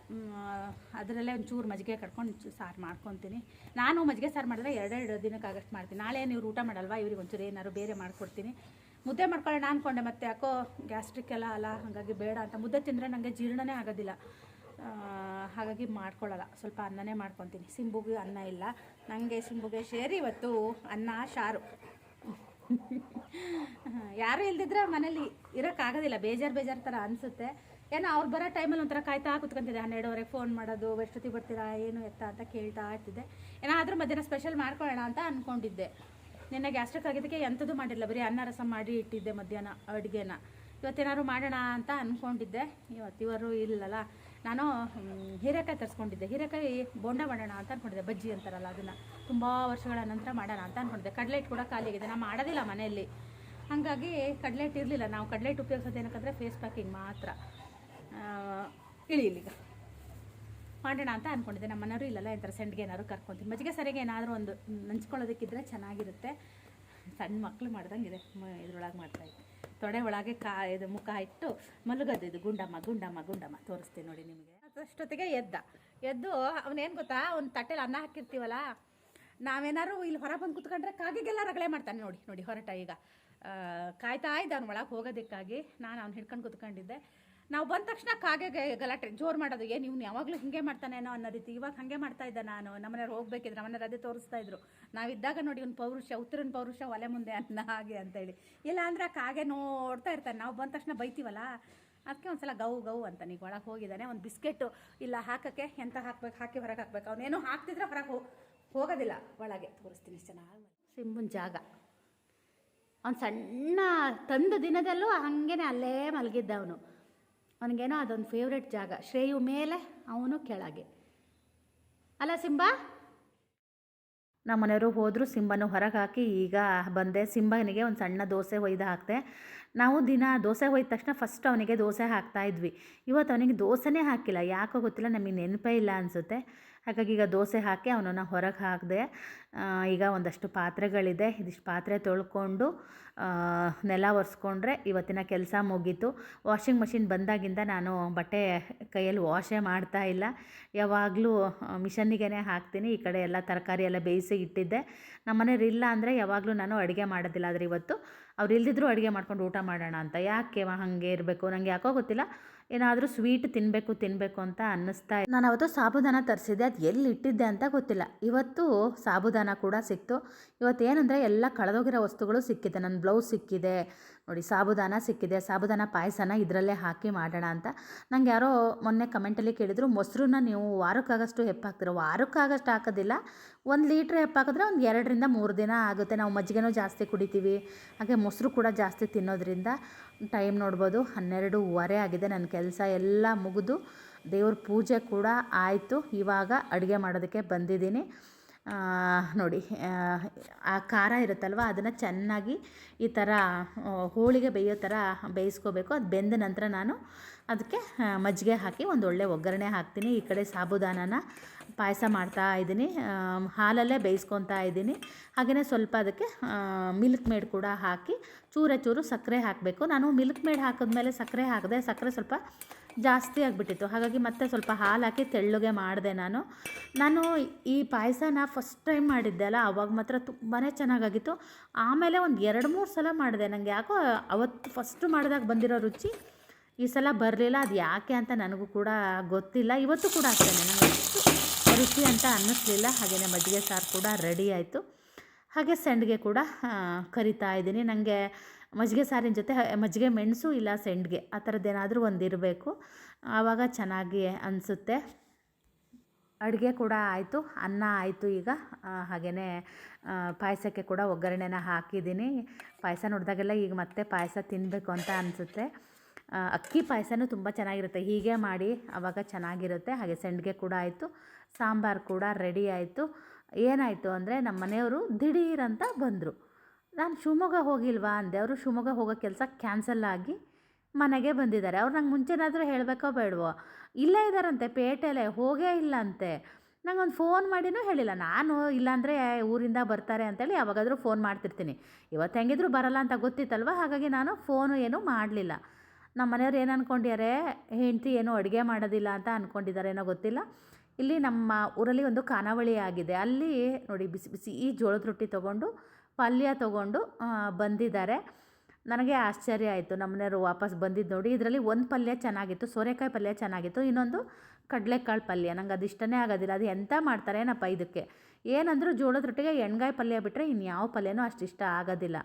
ಅದರಲ್ಲೇ ಒಂಚೂರು ಮಜ್ಜಿಗೆ ಕಟ್ಕೊಂಡು ಸಾರು ಮಾಡ್ಕೊತೀನಿ. ನಾನು ಮಜ್ಜಿಗೆ ಸಾರು ಮಾಡಿದ್ರೆ ಎರಡೆರಡು ಆಗಷ್ಟು ಮಾಡ್ತೀನಿ. ನಾಳೆ ನೀವು ಊಟ ಮಾಡಲ್ವಾ? ಇವ್ರಿಗೆ ಒಂಚೂರು ಏನಾದ್ರು ಬೇರೆ ಮಾಡ್ಕೊಡ್ತೀನಿ. ಮುದ್ದೆ ಮಾಡ್ಕೊಳ್ಳೋಣ ಅಂದ್ಕೊಂಡೆ ಮತ್ತೆ ಯಾಕೋ ಗ್ಯಾಸ್ಟ್ರಿಕ್ ಎಲ್ಲ ಅಲ್ಲ, ಹಾಗಾಗಿ ಬೇಡ ಅಂತ. ಮುದ್ದೆ ತಿಂದರೆ ನನಗೆ ಜೀರ್ಣನೇ ಆಗೋದಿಲ್ಲ. ಹಾಗಾಗಿ ಮಾಡ್ಕೊಳ್ಳಲ್ಲ. ಸ್ವಲ್ಪ ಅನ್ನನೇ ಮಾಡ್ಕೊತೀನಿ. ಸಿಂಬುಗೆ ಅನ್ನ ಇಲ್ಲ. ನನಗೆ ಸಿಂಬುಗೆ ಸೇರಿ ಇವತ್ತು ಅನ್ನ, ಶಾರು. ಯಾರು ಇಲ್ದಿದ್ರೆ ಮನೇಲಿ ಇರೋಕ್ಕಾಗೋದಿಲ್ಲ ಬೇಜಾರು ಬೇಜಾರು ಥರ ಅನಿಸುತ್ತೆ. ಏನೋ ಅವ್ರು ಬರೋ ಟೈಮಲ್ಲಿ ಒಂಥರ ಕಾಯ್ತಾ ಕುತ್ಕೊಂತಿದ್ದೆ. ಹನ್ನೆರಡುವರೆಗೆ ಫೋನ್ ಮಾಡೋದು ಎಷ್ಟೊತ್ತಿ ಬರ್ತೀರಾ? ಏನು ಎತ್ತ? ಅಂತ ಕೇಳ್ತಾ ಇರ್ತಿದ್ದೆ. ಏನಾದರೂ ಮಧ್ಯಾಹ್ನ ಸ್ಪೆಷಲ್ ಮಾಡ್ಕೊಳ್ಳೋಣ ಅಂತ ಅಂದ್ಕೊಂಡಿದ್ದೆ ನಿನ್ನೆ ಗ್ಯಾಸ್ಟ್ರಿಕ್ ಆಗಿದ್ದಕ್ಕೆ ಎಂಥದ್ದು ಮಾಡಿಲ್ಲ. ಬರೀ ಅನ್ನ, ರಸ ಮಾಡಿ ಇಟ್ಟಿದ್ದೆ ಮಧ್ಯಾಹ್ನ ಅಡುಗೆನ. ಇವತ್ತೇನಾದ್ರು ಮಾಡೋಣ ಅಂತ ಅಂದ್ಕೊಂಡಿದ್ದೆ ಇವತ್ತಿವರು ಇಲ್ಲಲ್ಲ. ನಾನು ಹೀರೆಕಾಯಿ ತರಿಸ್ಕೊಂಡಿದ್ದೆ. ಹೀರೆಕಾಯಿ ಬೋಂಡ ಮಾಡೋಣ ಅಂತ ಅಂದ್ಕೊಂಡಿದ್ದೆ ಬಜ್ಜಿ ಅಂತಾರಲ್ಲ ಅದನ್ನು. ತುಂಬ ವರ್ಷಗಳ ನಂತರ ಮಾಡೋಣ ಅಂತ ಅಂದ್ಕೊಂಡಿದ್ದೆ ಕಡ್ಲೆಟ್ ಕೂಡ ಖಾಲಿಯಾಗಿದೆ ನಾನು ಮಾಡೋದಿಲ್ಲ ಮನೆಯಲ್ಲಿ. ಹಾಗಾಗಿ ಕಡ್ಲೆಟ್ ಇರಲಿಲ್ಲ. ನಾವು ಕಡ್ಲೆಟ್ ಉಪಯೋಗಿಸೋದು ಏನಕ್ಕಂದರೆ ಫೇಸ್ ಪ್ಯಾಕಿಂಗ್ ಮಾತ್ರ. ಆ, ಇಳಿ ಇಲ್ಲಿಗ. ಮಾಡೋಣ ಅಂತ ಅಂದ್ಕೊಂಡಿದ್ದೆ ನಮ್ಮ ಮನೆಯವರು ಇಲ್ಲೆಲ್ಲ ಈ ಥರ ಸೆಂಡ್ಗೆ ಏನಾದ್ರು ಕರ್ಕೊತೀನಿ. ಮಜ್ಜಿಗೆ ಸರಿಗೆ ಏನಾದರೂ ಒಂದು ನಂಚ್ಕೊಳ್ಳೋದಕ್ಕಿದ್ರೆ ಚೆನ್ನಾಗಿರುತ್ತೆ. ಸಣ್ಣ ಮಕ್ಕಳು ಮಾಡ್ದಂಗಿದೆ. ಇದ್ರೊಳಗೆ ಮಾಡ್ತಾಯಿದ್ದೆ ತೊಡೆ ಒಳಗೆ ಕಾ, ಇದು ಮುಖ ಇಟ್ಟು ಮಲಗದ್ದು ಇದು ಗುಂಡಮ್ಮ ಗುಂಡಮ್ಮ ಗುಂಡಮ್ಮ. ತೋರಿಸ್ತೀನಿ ನೋಡಿ ನಿಮಗೆ. ಅಷ್ಟೊತ್ತಿಗೆ ಎದ್ದ. ಎದ್ದು ಅವನೇನು ಗೊತ್ತಾ? ಅವ್ನು ತಟ್ಟೆಲಿ ಅನ್ನ ಹಾಕಿರ್ತೀವಲ್ಲ, ನಾವೇನಾದ್ರು ಇಲ್ಲಿ ಹೊರ ಬಂದು ಕುತ್ಕೊಂಡ್ರೆ ಕಾಗೆಗೆಲ್ಲ ರಗಳೆ ಮಾಡ್ತಾನೆ ನೋಡಿ ನೋಡಿ ಹೊರಟ ಈಗ. ಕಾಯ್ತಾ ಇದ್ದ ಅವ್ನ ಒಳಗೆ ಹೋಗೋದಕ್ಕಾಗಿ. ನಾನು ಅವ್ನು ಹಿಡ್ಕೊಂಡು ಕುತ್ಕೊಂಡಿದ್ದೆ. ನಾವು ಬಂದ ತಕ್ಷಣ ಕಾಗೆ ಗಲಾಟೆ, ಜೋರು ಮಾಡೋದು. ಏನು ಇವ್ನು ಯಾವಾಗಲೂ ಹಿಂಗೆ ಮಾಡ್ತಾನೇನೋ ಅನ್ನೋ ರೀತಿ. ಇವಾಗ ಹಾಗೆ ಮಾಡ್ತಾ ಇದ್ದ ನಾನು. ನಮ್ಮನೆಯವ್ರು ಹೋಗ್ಬೇಕಿದ್ರೆ ನಮ್ಮನೆಯವ್ರು ಅದೇ ತೋರಿಸ್ತಾ ಇದ್ರು. ನಾವಿದ್ದಾಗ ನೋಡಿ ಒಂದು ಪೌರುಷ, ಉತ್ತರನ ಪೌರುಷ ಒಲೆ ಮುಂದೆ ಅನ್ನ ಹಾಗೆ ಅಂತೇಳಿ ಇಲ್ಲ ಅಂದ್ರೆ ಕಾಗೆ ನೋಡ್ತಾ ಇರ್ತಾನೆ. ನಾವು ಬಂದ ತಕ್ಷಣ ಬೈತೀವಲ್ಲ? ಅದಕ್ಕೆ ಒಂದ್ಸಲ ಗೌ ಗೌ ಅಂತ ಈಗ ಒಳಗೆ ಹೋಗಿದ್ದಾನೆ. ಒಂದು ಬಿಸ್ಕೆಟ್ ಇಲ್ಲ ಹಾಕಕ್ಕೆ, ಎಂತ ಹಾಕ್ಬೇಕು, ಹಾಕಿ ಹೊರಗೆ ಹಾಕ್ಬೇಕು. ಅವನೇನು ಹಾಕ್ತಿದ್ರೆ ಹೊರಗೆ ಹೋ, ಹೋಗೋದಿಲ್ಲ. ಒಳಗೆ ತೋರಿಸ್ತೀನಿ ಚೆನ್ನಾಗಿ ಸಿಂಬುನ್ ಜಾಗ. ಅವ್ನು ಸಣ್ಣ ತಂದ ದಿನದಲ್ಲೂ ಹಾಗೇನೆ ಅಲ್ಲೇ ಮಲಗಿದ್ದ ಅವನು ಅವನಿಗೇನೋ ಅದೊಂದು ಫೇವ್ರೆಟ್ ಜಾಗ. ಶ್ರೇಯು ಮೇಲೆ, ಅವನು ಕೆಳಗೆ. ಅಲ್ಲ ಸಿಂಬಾ? ನಮ್ಮ ಮನೆಯವರು ಹೋದರೂ ಸಿಂಬನು ಹೊರಗೆ ಹಾಕಿ, ಈಗ ಬಂದೆ. ಸಿಂಬನಿಗೆ ಒಂದು ಸಣ್ಣ ದೋಸೆ ಒಯ್ದು ಹಾಕಿದೆ. ನಾವು ದಿನ ದೋಸೆ ಒಯ್ದ ತಕ್ಷಣ ಫಸ್ಟ್ ಅವನಿಗೆ ದೋಸೆ ಹಾಕ್ತಾ ಇದ್ವಿ. ಇವತ್ತು ಅವನಿಗೆ ದೋಸೆನೇ ಹಾಕಿಲ್ಲ. ಯಾಕೋ ಗೊತ್ತಿಲ್ಲ, ನಮಗೆ ನೆನಪೇ ಇಲ್ಲ ಅನಿಸುತ್ತೆ. ಹಾಗಾಗಿ ಈಗ ದೋಸೆ ಹಾಕಿ ಅವನನ್ನು ಹೊರಗೆ ಹಾಕಿದೆ ಈಗ ಒಂದಷ್ಟು ಪಾತ್ರೆಗಳಿದೆ. ಇದಿಷ್ಟು ಪಾತ್ರೆ ತೊಳ್ಕೊಂಡು ನೆಲ ಒರೆಸ್ಕೊಂಡ್ರೆ ಇವತ್ತಿನ ಕೆಲಸ ಮುಗೀತು. ವಾಷಿಂಗ್ ಮಷಿನ್ ಬಂದಾಗಿಂದ ನಾನು ಬಟ್ಟೆ ಕೈಯಲ್ಲಿ ವಾಷೇ ಮಾಡ್ತಾ ಇಲ್ಲ. ಯಾವಾಗಲೂ ಮಿಷನ್ನಿಗೆ ಹಾಕ್ತೀನಿ. ಈ ಕಡೆ ಎಲ್ಲ ತರಕಾರಿ ಎಲ್ಲ ಬೇಯಿಸಿ ಇಟ್ಟಿದ್ದೆ. ನಮ್ಮ ಮನೇಲಿ ಇಲ್ಲ ಅಂದರೆ ಯಾವಾಗಲೂ ನಾನು ಅಡುಗೆ ಮಾಡೋದಿಲ್ಲ. ಆದರೆ ಇವತ್ತು ಅವ್ರು ಅಡುಗೆ ಮಾಡ್ಕೊಂಡು ಊಟ ಮಾಡೋಣ ಅಂತ. ಯಾಕೆ ಹಾಗೆ ಇರಬೇಕು? ನನಗೆ ಯಾಕೋ ಗೊತ್ತಿಲ್ಲ. ಏನಾದರೂ ಸ್ವೀಟ್ ತಿನ್ನಬೇಕು ತಿನ್ನಬೇಕು ಅಂತ ಅನ್ನಿಸ್ತಾ ಇದೆ ನಾನು ಅವತ್ತು ಸಾಬುದಾನ ತರಿಸಿದ್ದೆ. ಅದು ಎಲ್ಲಿ ಇಟ್ಟಿದ್ದೆ ಅಂತ ಗೊತ್ತಿಲ್ಲ. ಇವತ್ತು ಸಾಬುದಾನ ಕೂಡ ಸಿಕ್ತು. ಏನಂದರೆ ಎಲ್ಲ ಕಳೆದೋಗಿರೋ ವಸ್ತುಗಳು ಸಿಕ್ಕಿದೆ. ನನ್ನ ಬ್ಲೌಸ್ ಸಿಕ್ಕಿದೆ. ನೋಡಿ, ಸಾಬುದಾನ ಸಿಕ್ಕಿದೆ. ಸಾಬುದಾನ ಪಾಯಸನ ಇದರಲ್ಲೇ ಹಾಕಿ ಮಾಡೋಣ ಅಂತ. ನಂಗೆ ಯಾರೋ ಮೊನ್ನೆ ಕಮೆಂಟಲ್ಲಿ ಕೇಳಿದರು, ಮೊಸರನ್ನ ನೀವು ವಾರಕ್ಕಾಗಷ್ಟು ಹೆಪ್ಪಾಕ್ತೀರ? ವಾರಕ್ಕಾಗಷ್ಟು ಹಾಕೋದಿಲ್ಲ. ಒಂದು ಲೀಟ್ರ್ ಹೆಪ್ಪಾಕಿದ್ರೆ ಒಂದು ಎರಡರಿಂದ ಮೂರು ದಿನ ಆಗುತ್ತೆ. ನಾವು ಮಜ್ಜಿಗೆನೂ ಜಾಸ್ತಿ ಕುಡಿತೀವಿ. ಹಾಗೆ ಮೊಸರು ಕೂಡ ಜಾಸ್ತಿ ತಿನ್ನೋದ್ರಿಂದ ಟೈಮ್ ನೋಡ್ಬೋದು, ಹನ್ನೆರಡೂವರೆ ಆಗಿದೆ ನನ್ನ ಕೆಲಸ. ಎಲ್ಲ ಮುಗಿದು ದೇವ್ರ ಪೂಜೆ ಕೂಡ ಆಯಿತು. ಇವಾಗ ಅಡುಗೆ ಮಾಡೋದಕ್ಕೆ ಬಂದಿದ್ದೀನಿ. ನೋಡಿ ಆ, ಖಾರ ಇರುತ್ತಲ್ವ ಅದನ್ನು ಚೆನ್ನಾಗಿ ಈ ಥರ ಹೋಳಿಗೆ ಬೇಯೋ ಥರ ಬೇಯಿಸ್ಕೋಬೇಕು. ಅದು ಬೆಂದ ನಂತರ ನಾನು ಅದಕ್ಕೆ ಮಜ್ಜಿಗೆ ಹಾಕಿ ಒಂದು ಒಳ್ಳೆ ಒಗ್ಗರಣೆ ಹಾಕ್ತೀನಿ. ಈ ಕಡೆ ಸಾಬುದಾನನ ಪಾಯಸ ಮಾಡ್ತಾ ಇದ್ದೀನಿ ಹಾಲಲ್ಲೇ ಬೇಯಿಸ್ಕೊತಾ ಇದ್ದೀನಿ ಹಾಗೆಯೇ ಸ್ವಲ್ಪ ಅದಕ್ಕೆ ಮಿಲ್ಕ್ ಮೇಡ್ ಕೂಡ ಹಾಕಿ ಚೂರ ಚೂರು ಸಕ್ಕರೆ ಹಾಕಬೇಕು. ನಾನು ಮಿಲ್ಕ್ ಮೇಡ್ ಹಾಕಿದ್ಮೇಲೆ ಸಕ್ಕರೆ ಹಾಕಿದೆ ಸಕ್ಕರೆ ಸ್ವಲ್ಪ ಜಾಸ್ತಿ ಆಗಿಬಿಟ್ಟಿತ್ತು. ಹಾಗಾಗಿ ಮತ್ತೆ ಸ್ವಲ್ಪ ಹಾಲು ಹಾಕಿ ತೆಳ್ಳಗೆ ಮಾಡಿದೆ ನಾನು. ನಾನು ಈ ಪಾಯಸನ ಫಸ್ಟ್ ಟೈಮ್ ಮಾಡಿದ್ದೆ ಅಲ್ಲ ಆವಾಗ ಮಾತ್ರ ತುಂಬಾ ಚೆನ್ನಾಗಾಗಿತ್ತು. ಆಮೇಲೆ ಒಂದು ಎರಡು ಮೂರು ಸಲ ಮಾಡಿದೆ. ನನಗೆ ಯಾಕೋ ಅವತ್ತು ಫಸ್ಟು ಮಾಡಿದಾಗ ಬಂದಿರೋ ರುಚಿ ಈ ಸಲ ಬರಲಿಲ್ಲ. ಅದು ಯಾಕೆ ಅಂತ ನನಗೂ ಕೂಡ ಗೊತ್ತಿಲ್ಲ. ಇವತ್ತು ಕೂಡ ಅಷ್ಟೇ, ನನಗೆ ರುಚಿ ಅಂತ ಅನ್ನಿಸ್ಲಿಲ್ಲ. ಹಾಗೆಯೇ ಮಜ್ಜಿಗೆ ಸಾರು ಕೂಡ ರೆಡಿ ಆಯಿತು. ಹಾಗೆ ಸಂಡಿಗೆ ಕೂಡ ಕರಿತಾ ಇದ್ದೀನಿ. ನನಗೆ ಮಜ್ಜಿಗೆ ಸಾರಿನ ಜೊತೆ ಮಜ್ಜಿಗೆ ಮೆಣಸು ಇಲ್ಲ ಸೆಂಡ್ಗೆ, ಆ ಥರದ್ದೇನಾದರೂ ಒಂದು ಇರಬೇಕು. ಆವಾಗ ಚೆನ್ನಾಗಿ ಅನಿಸುತ್ತೆ. ಅಡುಗೆ ಕೂಡ ಆಯಿತು, ಅನ್ನ ಆಯಿತು ಈಗ. ಹಾಗೆಯೇ ಪಾಯಸಕ್ಕೆ ಕೂಡ ಒಗ್ಗರಣೆನ ಹಾಕಿದ್ದೀನಿ. ಪಾಯಸ ನೋಡಿದಾಗೆಲ್ಲ ಈಗ ಮತ್ತೆ ಪಾಯಸ ತಿನ್ನಬೇಕು ಅಂತ ಅನಿಸುತ್ತೆ. ಅಕ್ಕಿ ಪಾಯಸನೂ ತುಂಬ ಚೆನ್ನಾಗಿರುತ್ತೆ. ಹೀಗೆ ಮಾಡಿ ಆವಾಗ ಚೆನ್ನಾಗಿರುತ್ತೆ. ಹಾಗೆ ಸೆಂಡ್ಗೆ ಕೂಡ ಆಯಿತು, ಸಾಂಬಾರು ಕೂಡ ರೆಡಿ ಆಯಿತು. ಏನಾಯಿತು ಅಂದರೆ ನಮ್ಮ ಮನೆಯವರು ದಿಢೀರಂತ ಬಂದರು. ನಾನು ಶಿವಮೊಗ್ಗ ಹೋಗಿಲ್ವಾ ಅಂದೆ. ಅವರು ಶಿವಮೊಗ್ಗ ಹೋಗೋ ಕೆಲಸ ಕ್ಯಾನ್ಸಲ್ ಆಗಿ ಮನೆಗೆ ಬಂದಿದ್ದಾರೆ. ಅವ್ರು ನಂಗೆ ಮುಂಚೆನಾದರೂ ಹೇಳಬೇಕೋ ಬೇಡವೋ? ಇಲ್ಲೇ ಇದ್ದಾರಂತೆ, ಪೇಟೆಲೆ, ಹೋಗೇ ಇಲ್ಲ ಅಂತೆ ನಂಗೊಂದು ಫೋನ್ ಮಾಡಿನೂ ಹೇಳಿಲ್ಲ. ನಾನು ಇಲ್ಲಾಂದರೆ ಊರಿಂದ ಬರ್ತಾರೆ ಅಂತೇಳಿ ಯಾವಾಗಾದರೂ ಫೋನ್ ಮಾಡ್ತಿರ್ತೀನಿ. ಇವತ್ತು ಹೆಂಗಿದ್ರು ಬರಲ್ಲ ಅಂತ ಗೊತ್ತಿತ್ತಲ್ವ? ಹಾಗಾಗಿ ನಾನು ಫೋನು ಏನೂ ಮಾಡಲಿಲ್ಲ. ನಮ್ಮ ಮನೆಯವ್ರು ಏನು ಅಂದ್ಕೊಂಡಿದ್ದಾರೆ ಹೆಂಡತಿ ಏನೂ ಅಡುಗೆ ಮಾಡೋದಿಲ್ಲ ಅಂತ ಅಂದ್ಕೊಂಡಿದ್ದಾರೆ ಏನೋ ಗೊತ್ತಿಲ್ಲ. ಇಲ್ಲಿ ನಮ್ಮ ಊರಲ್ಲಿ ಒಂದು ಖಾನಾವಳಿ ಆಗಿದೆ. ಅಲ್ಲಿ ನೋಡಿ ಬಿಸಿ ಬಿಸಿ ಈ ಜೋಳದ ರೊಟ್ಟಿ ತೊಗೊಂಡು ಪಲ್ಯ ತಗೊಂಡು ಬಂದಿದ್ದಾರೆ. ನನಗೆ ಆಶ್ಚರ್ಯ ಆಯಿತು. ನಮ್ಮನೆಯವರು ವಾಪಸ್ ಬಂದಿದ್ದು ನೋಡಿ, ಇದರಲ್ಲಿ ಒಂದು ಪಲ್ಯ ಚೆನ್ನಾಗಿತ್ತು, ಸೋರೆಕಾಯಿ ಪಲ್ಯ ಚೆನ್ನಾಗಿತ್ತು, ಇನ್ನೊಂದು ಕಡಲೆಕಾಳು ಪಲ್ಯ. ನಂಗೆ ಅದು ಇಷ್ಟನೇ ಆಗೋದಿಲ್ಲ. ಅದು ಎಂಥ ಮಾಡ್ತಾರೆ ಏನಪ್ಪ ಇದಕ್ಕೆ ಏನಂದರೂ ಜೋಳದ ರೊಟ್ಟಿಗೆ ಎಣ್ಗಾಯಿ ಪಲ್ಯ ಬಿಟ್ಟರೆ ಇನ್ಯಾವ ಪಲ್ಯನೂ ಅಷ್ಟು ಇಷ್ಟ ಆಗೋದಿಲ್ಲ.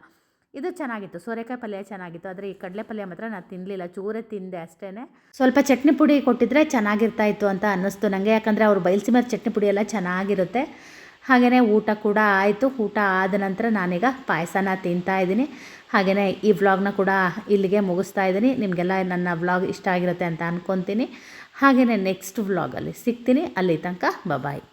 ಇದು ಚೆನ್ನಾಗಿತ್ತು. ಸೋರೆಕಾಯಿ ಪಲ್ಯ ಚೆನ್ನಾಗಿತ್ತು. ಆದರೆ ಈ ಕಡಲೆ ಪಲ್ಯ ಮಾತ್ರ ನಾನು ತಿನ್ನಲಿಲ್ಲ ಚೂರೇ ತಿಂದೆ ಅಷ್ಟೇ ಸ್ವಲ್ಪ ಚಟ್ನಿ ಪುಡಿ ಕೊಟ್ಟಿದ್ರೆ ಚೆನ್ನಾಗಿರ್ತಾಯಿತ್ತು ಅಂತ ಅನ್ನಿಸ್ತು ನನಗೆ ಯಾಕಂದರೆ ಅವ್ರು ಬಯಲ್ಸಿಮೇಲೆ ಚಟ್ನಿ ಪುಡಿ ಎಲ್ಲ ಚೆನ್ನಾಗಿರುತ್ತೆ. ಹಾಗೆಯೇ ಊಟ ಕೂಡ ಆಯಿತು. ಊಟ ಆದ ನಂತರ ನಾನೀಗ ಪಾಯಸನ ತಿಂತಾ ಇದ್ದೀನಿ. ಹಾಗೆಯೇ ಈ ವ್ಲಾಗ್ನ ಕೂಡ ಇಲ್ಲಿಗೆ ಮುಗಿಸ್ತಾ ಇದ್ದೀನಿ. ನಿಮಗೆಲ್ಲ ನನ್ನ ವ್ಲಾಗ್ ಇಷ್ಟ ಆಗಿರುತ್ತೆ ಅಂತ ಅಂದ್ಕೊತೀನಿ ಹಾಗೆಯೇ ನೆಕ್ಸ್ಟ್ ವ್ಲಾಗಲ್ಲಿ ಸಿಗ್ತೀನಿ. ಅಲ್ಲಿ ತನಕ ಬಾಯ್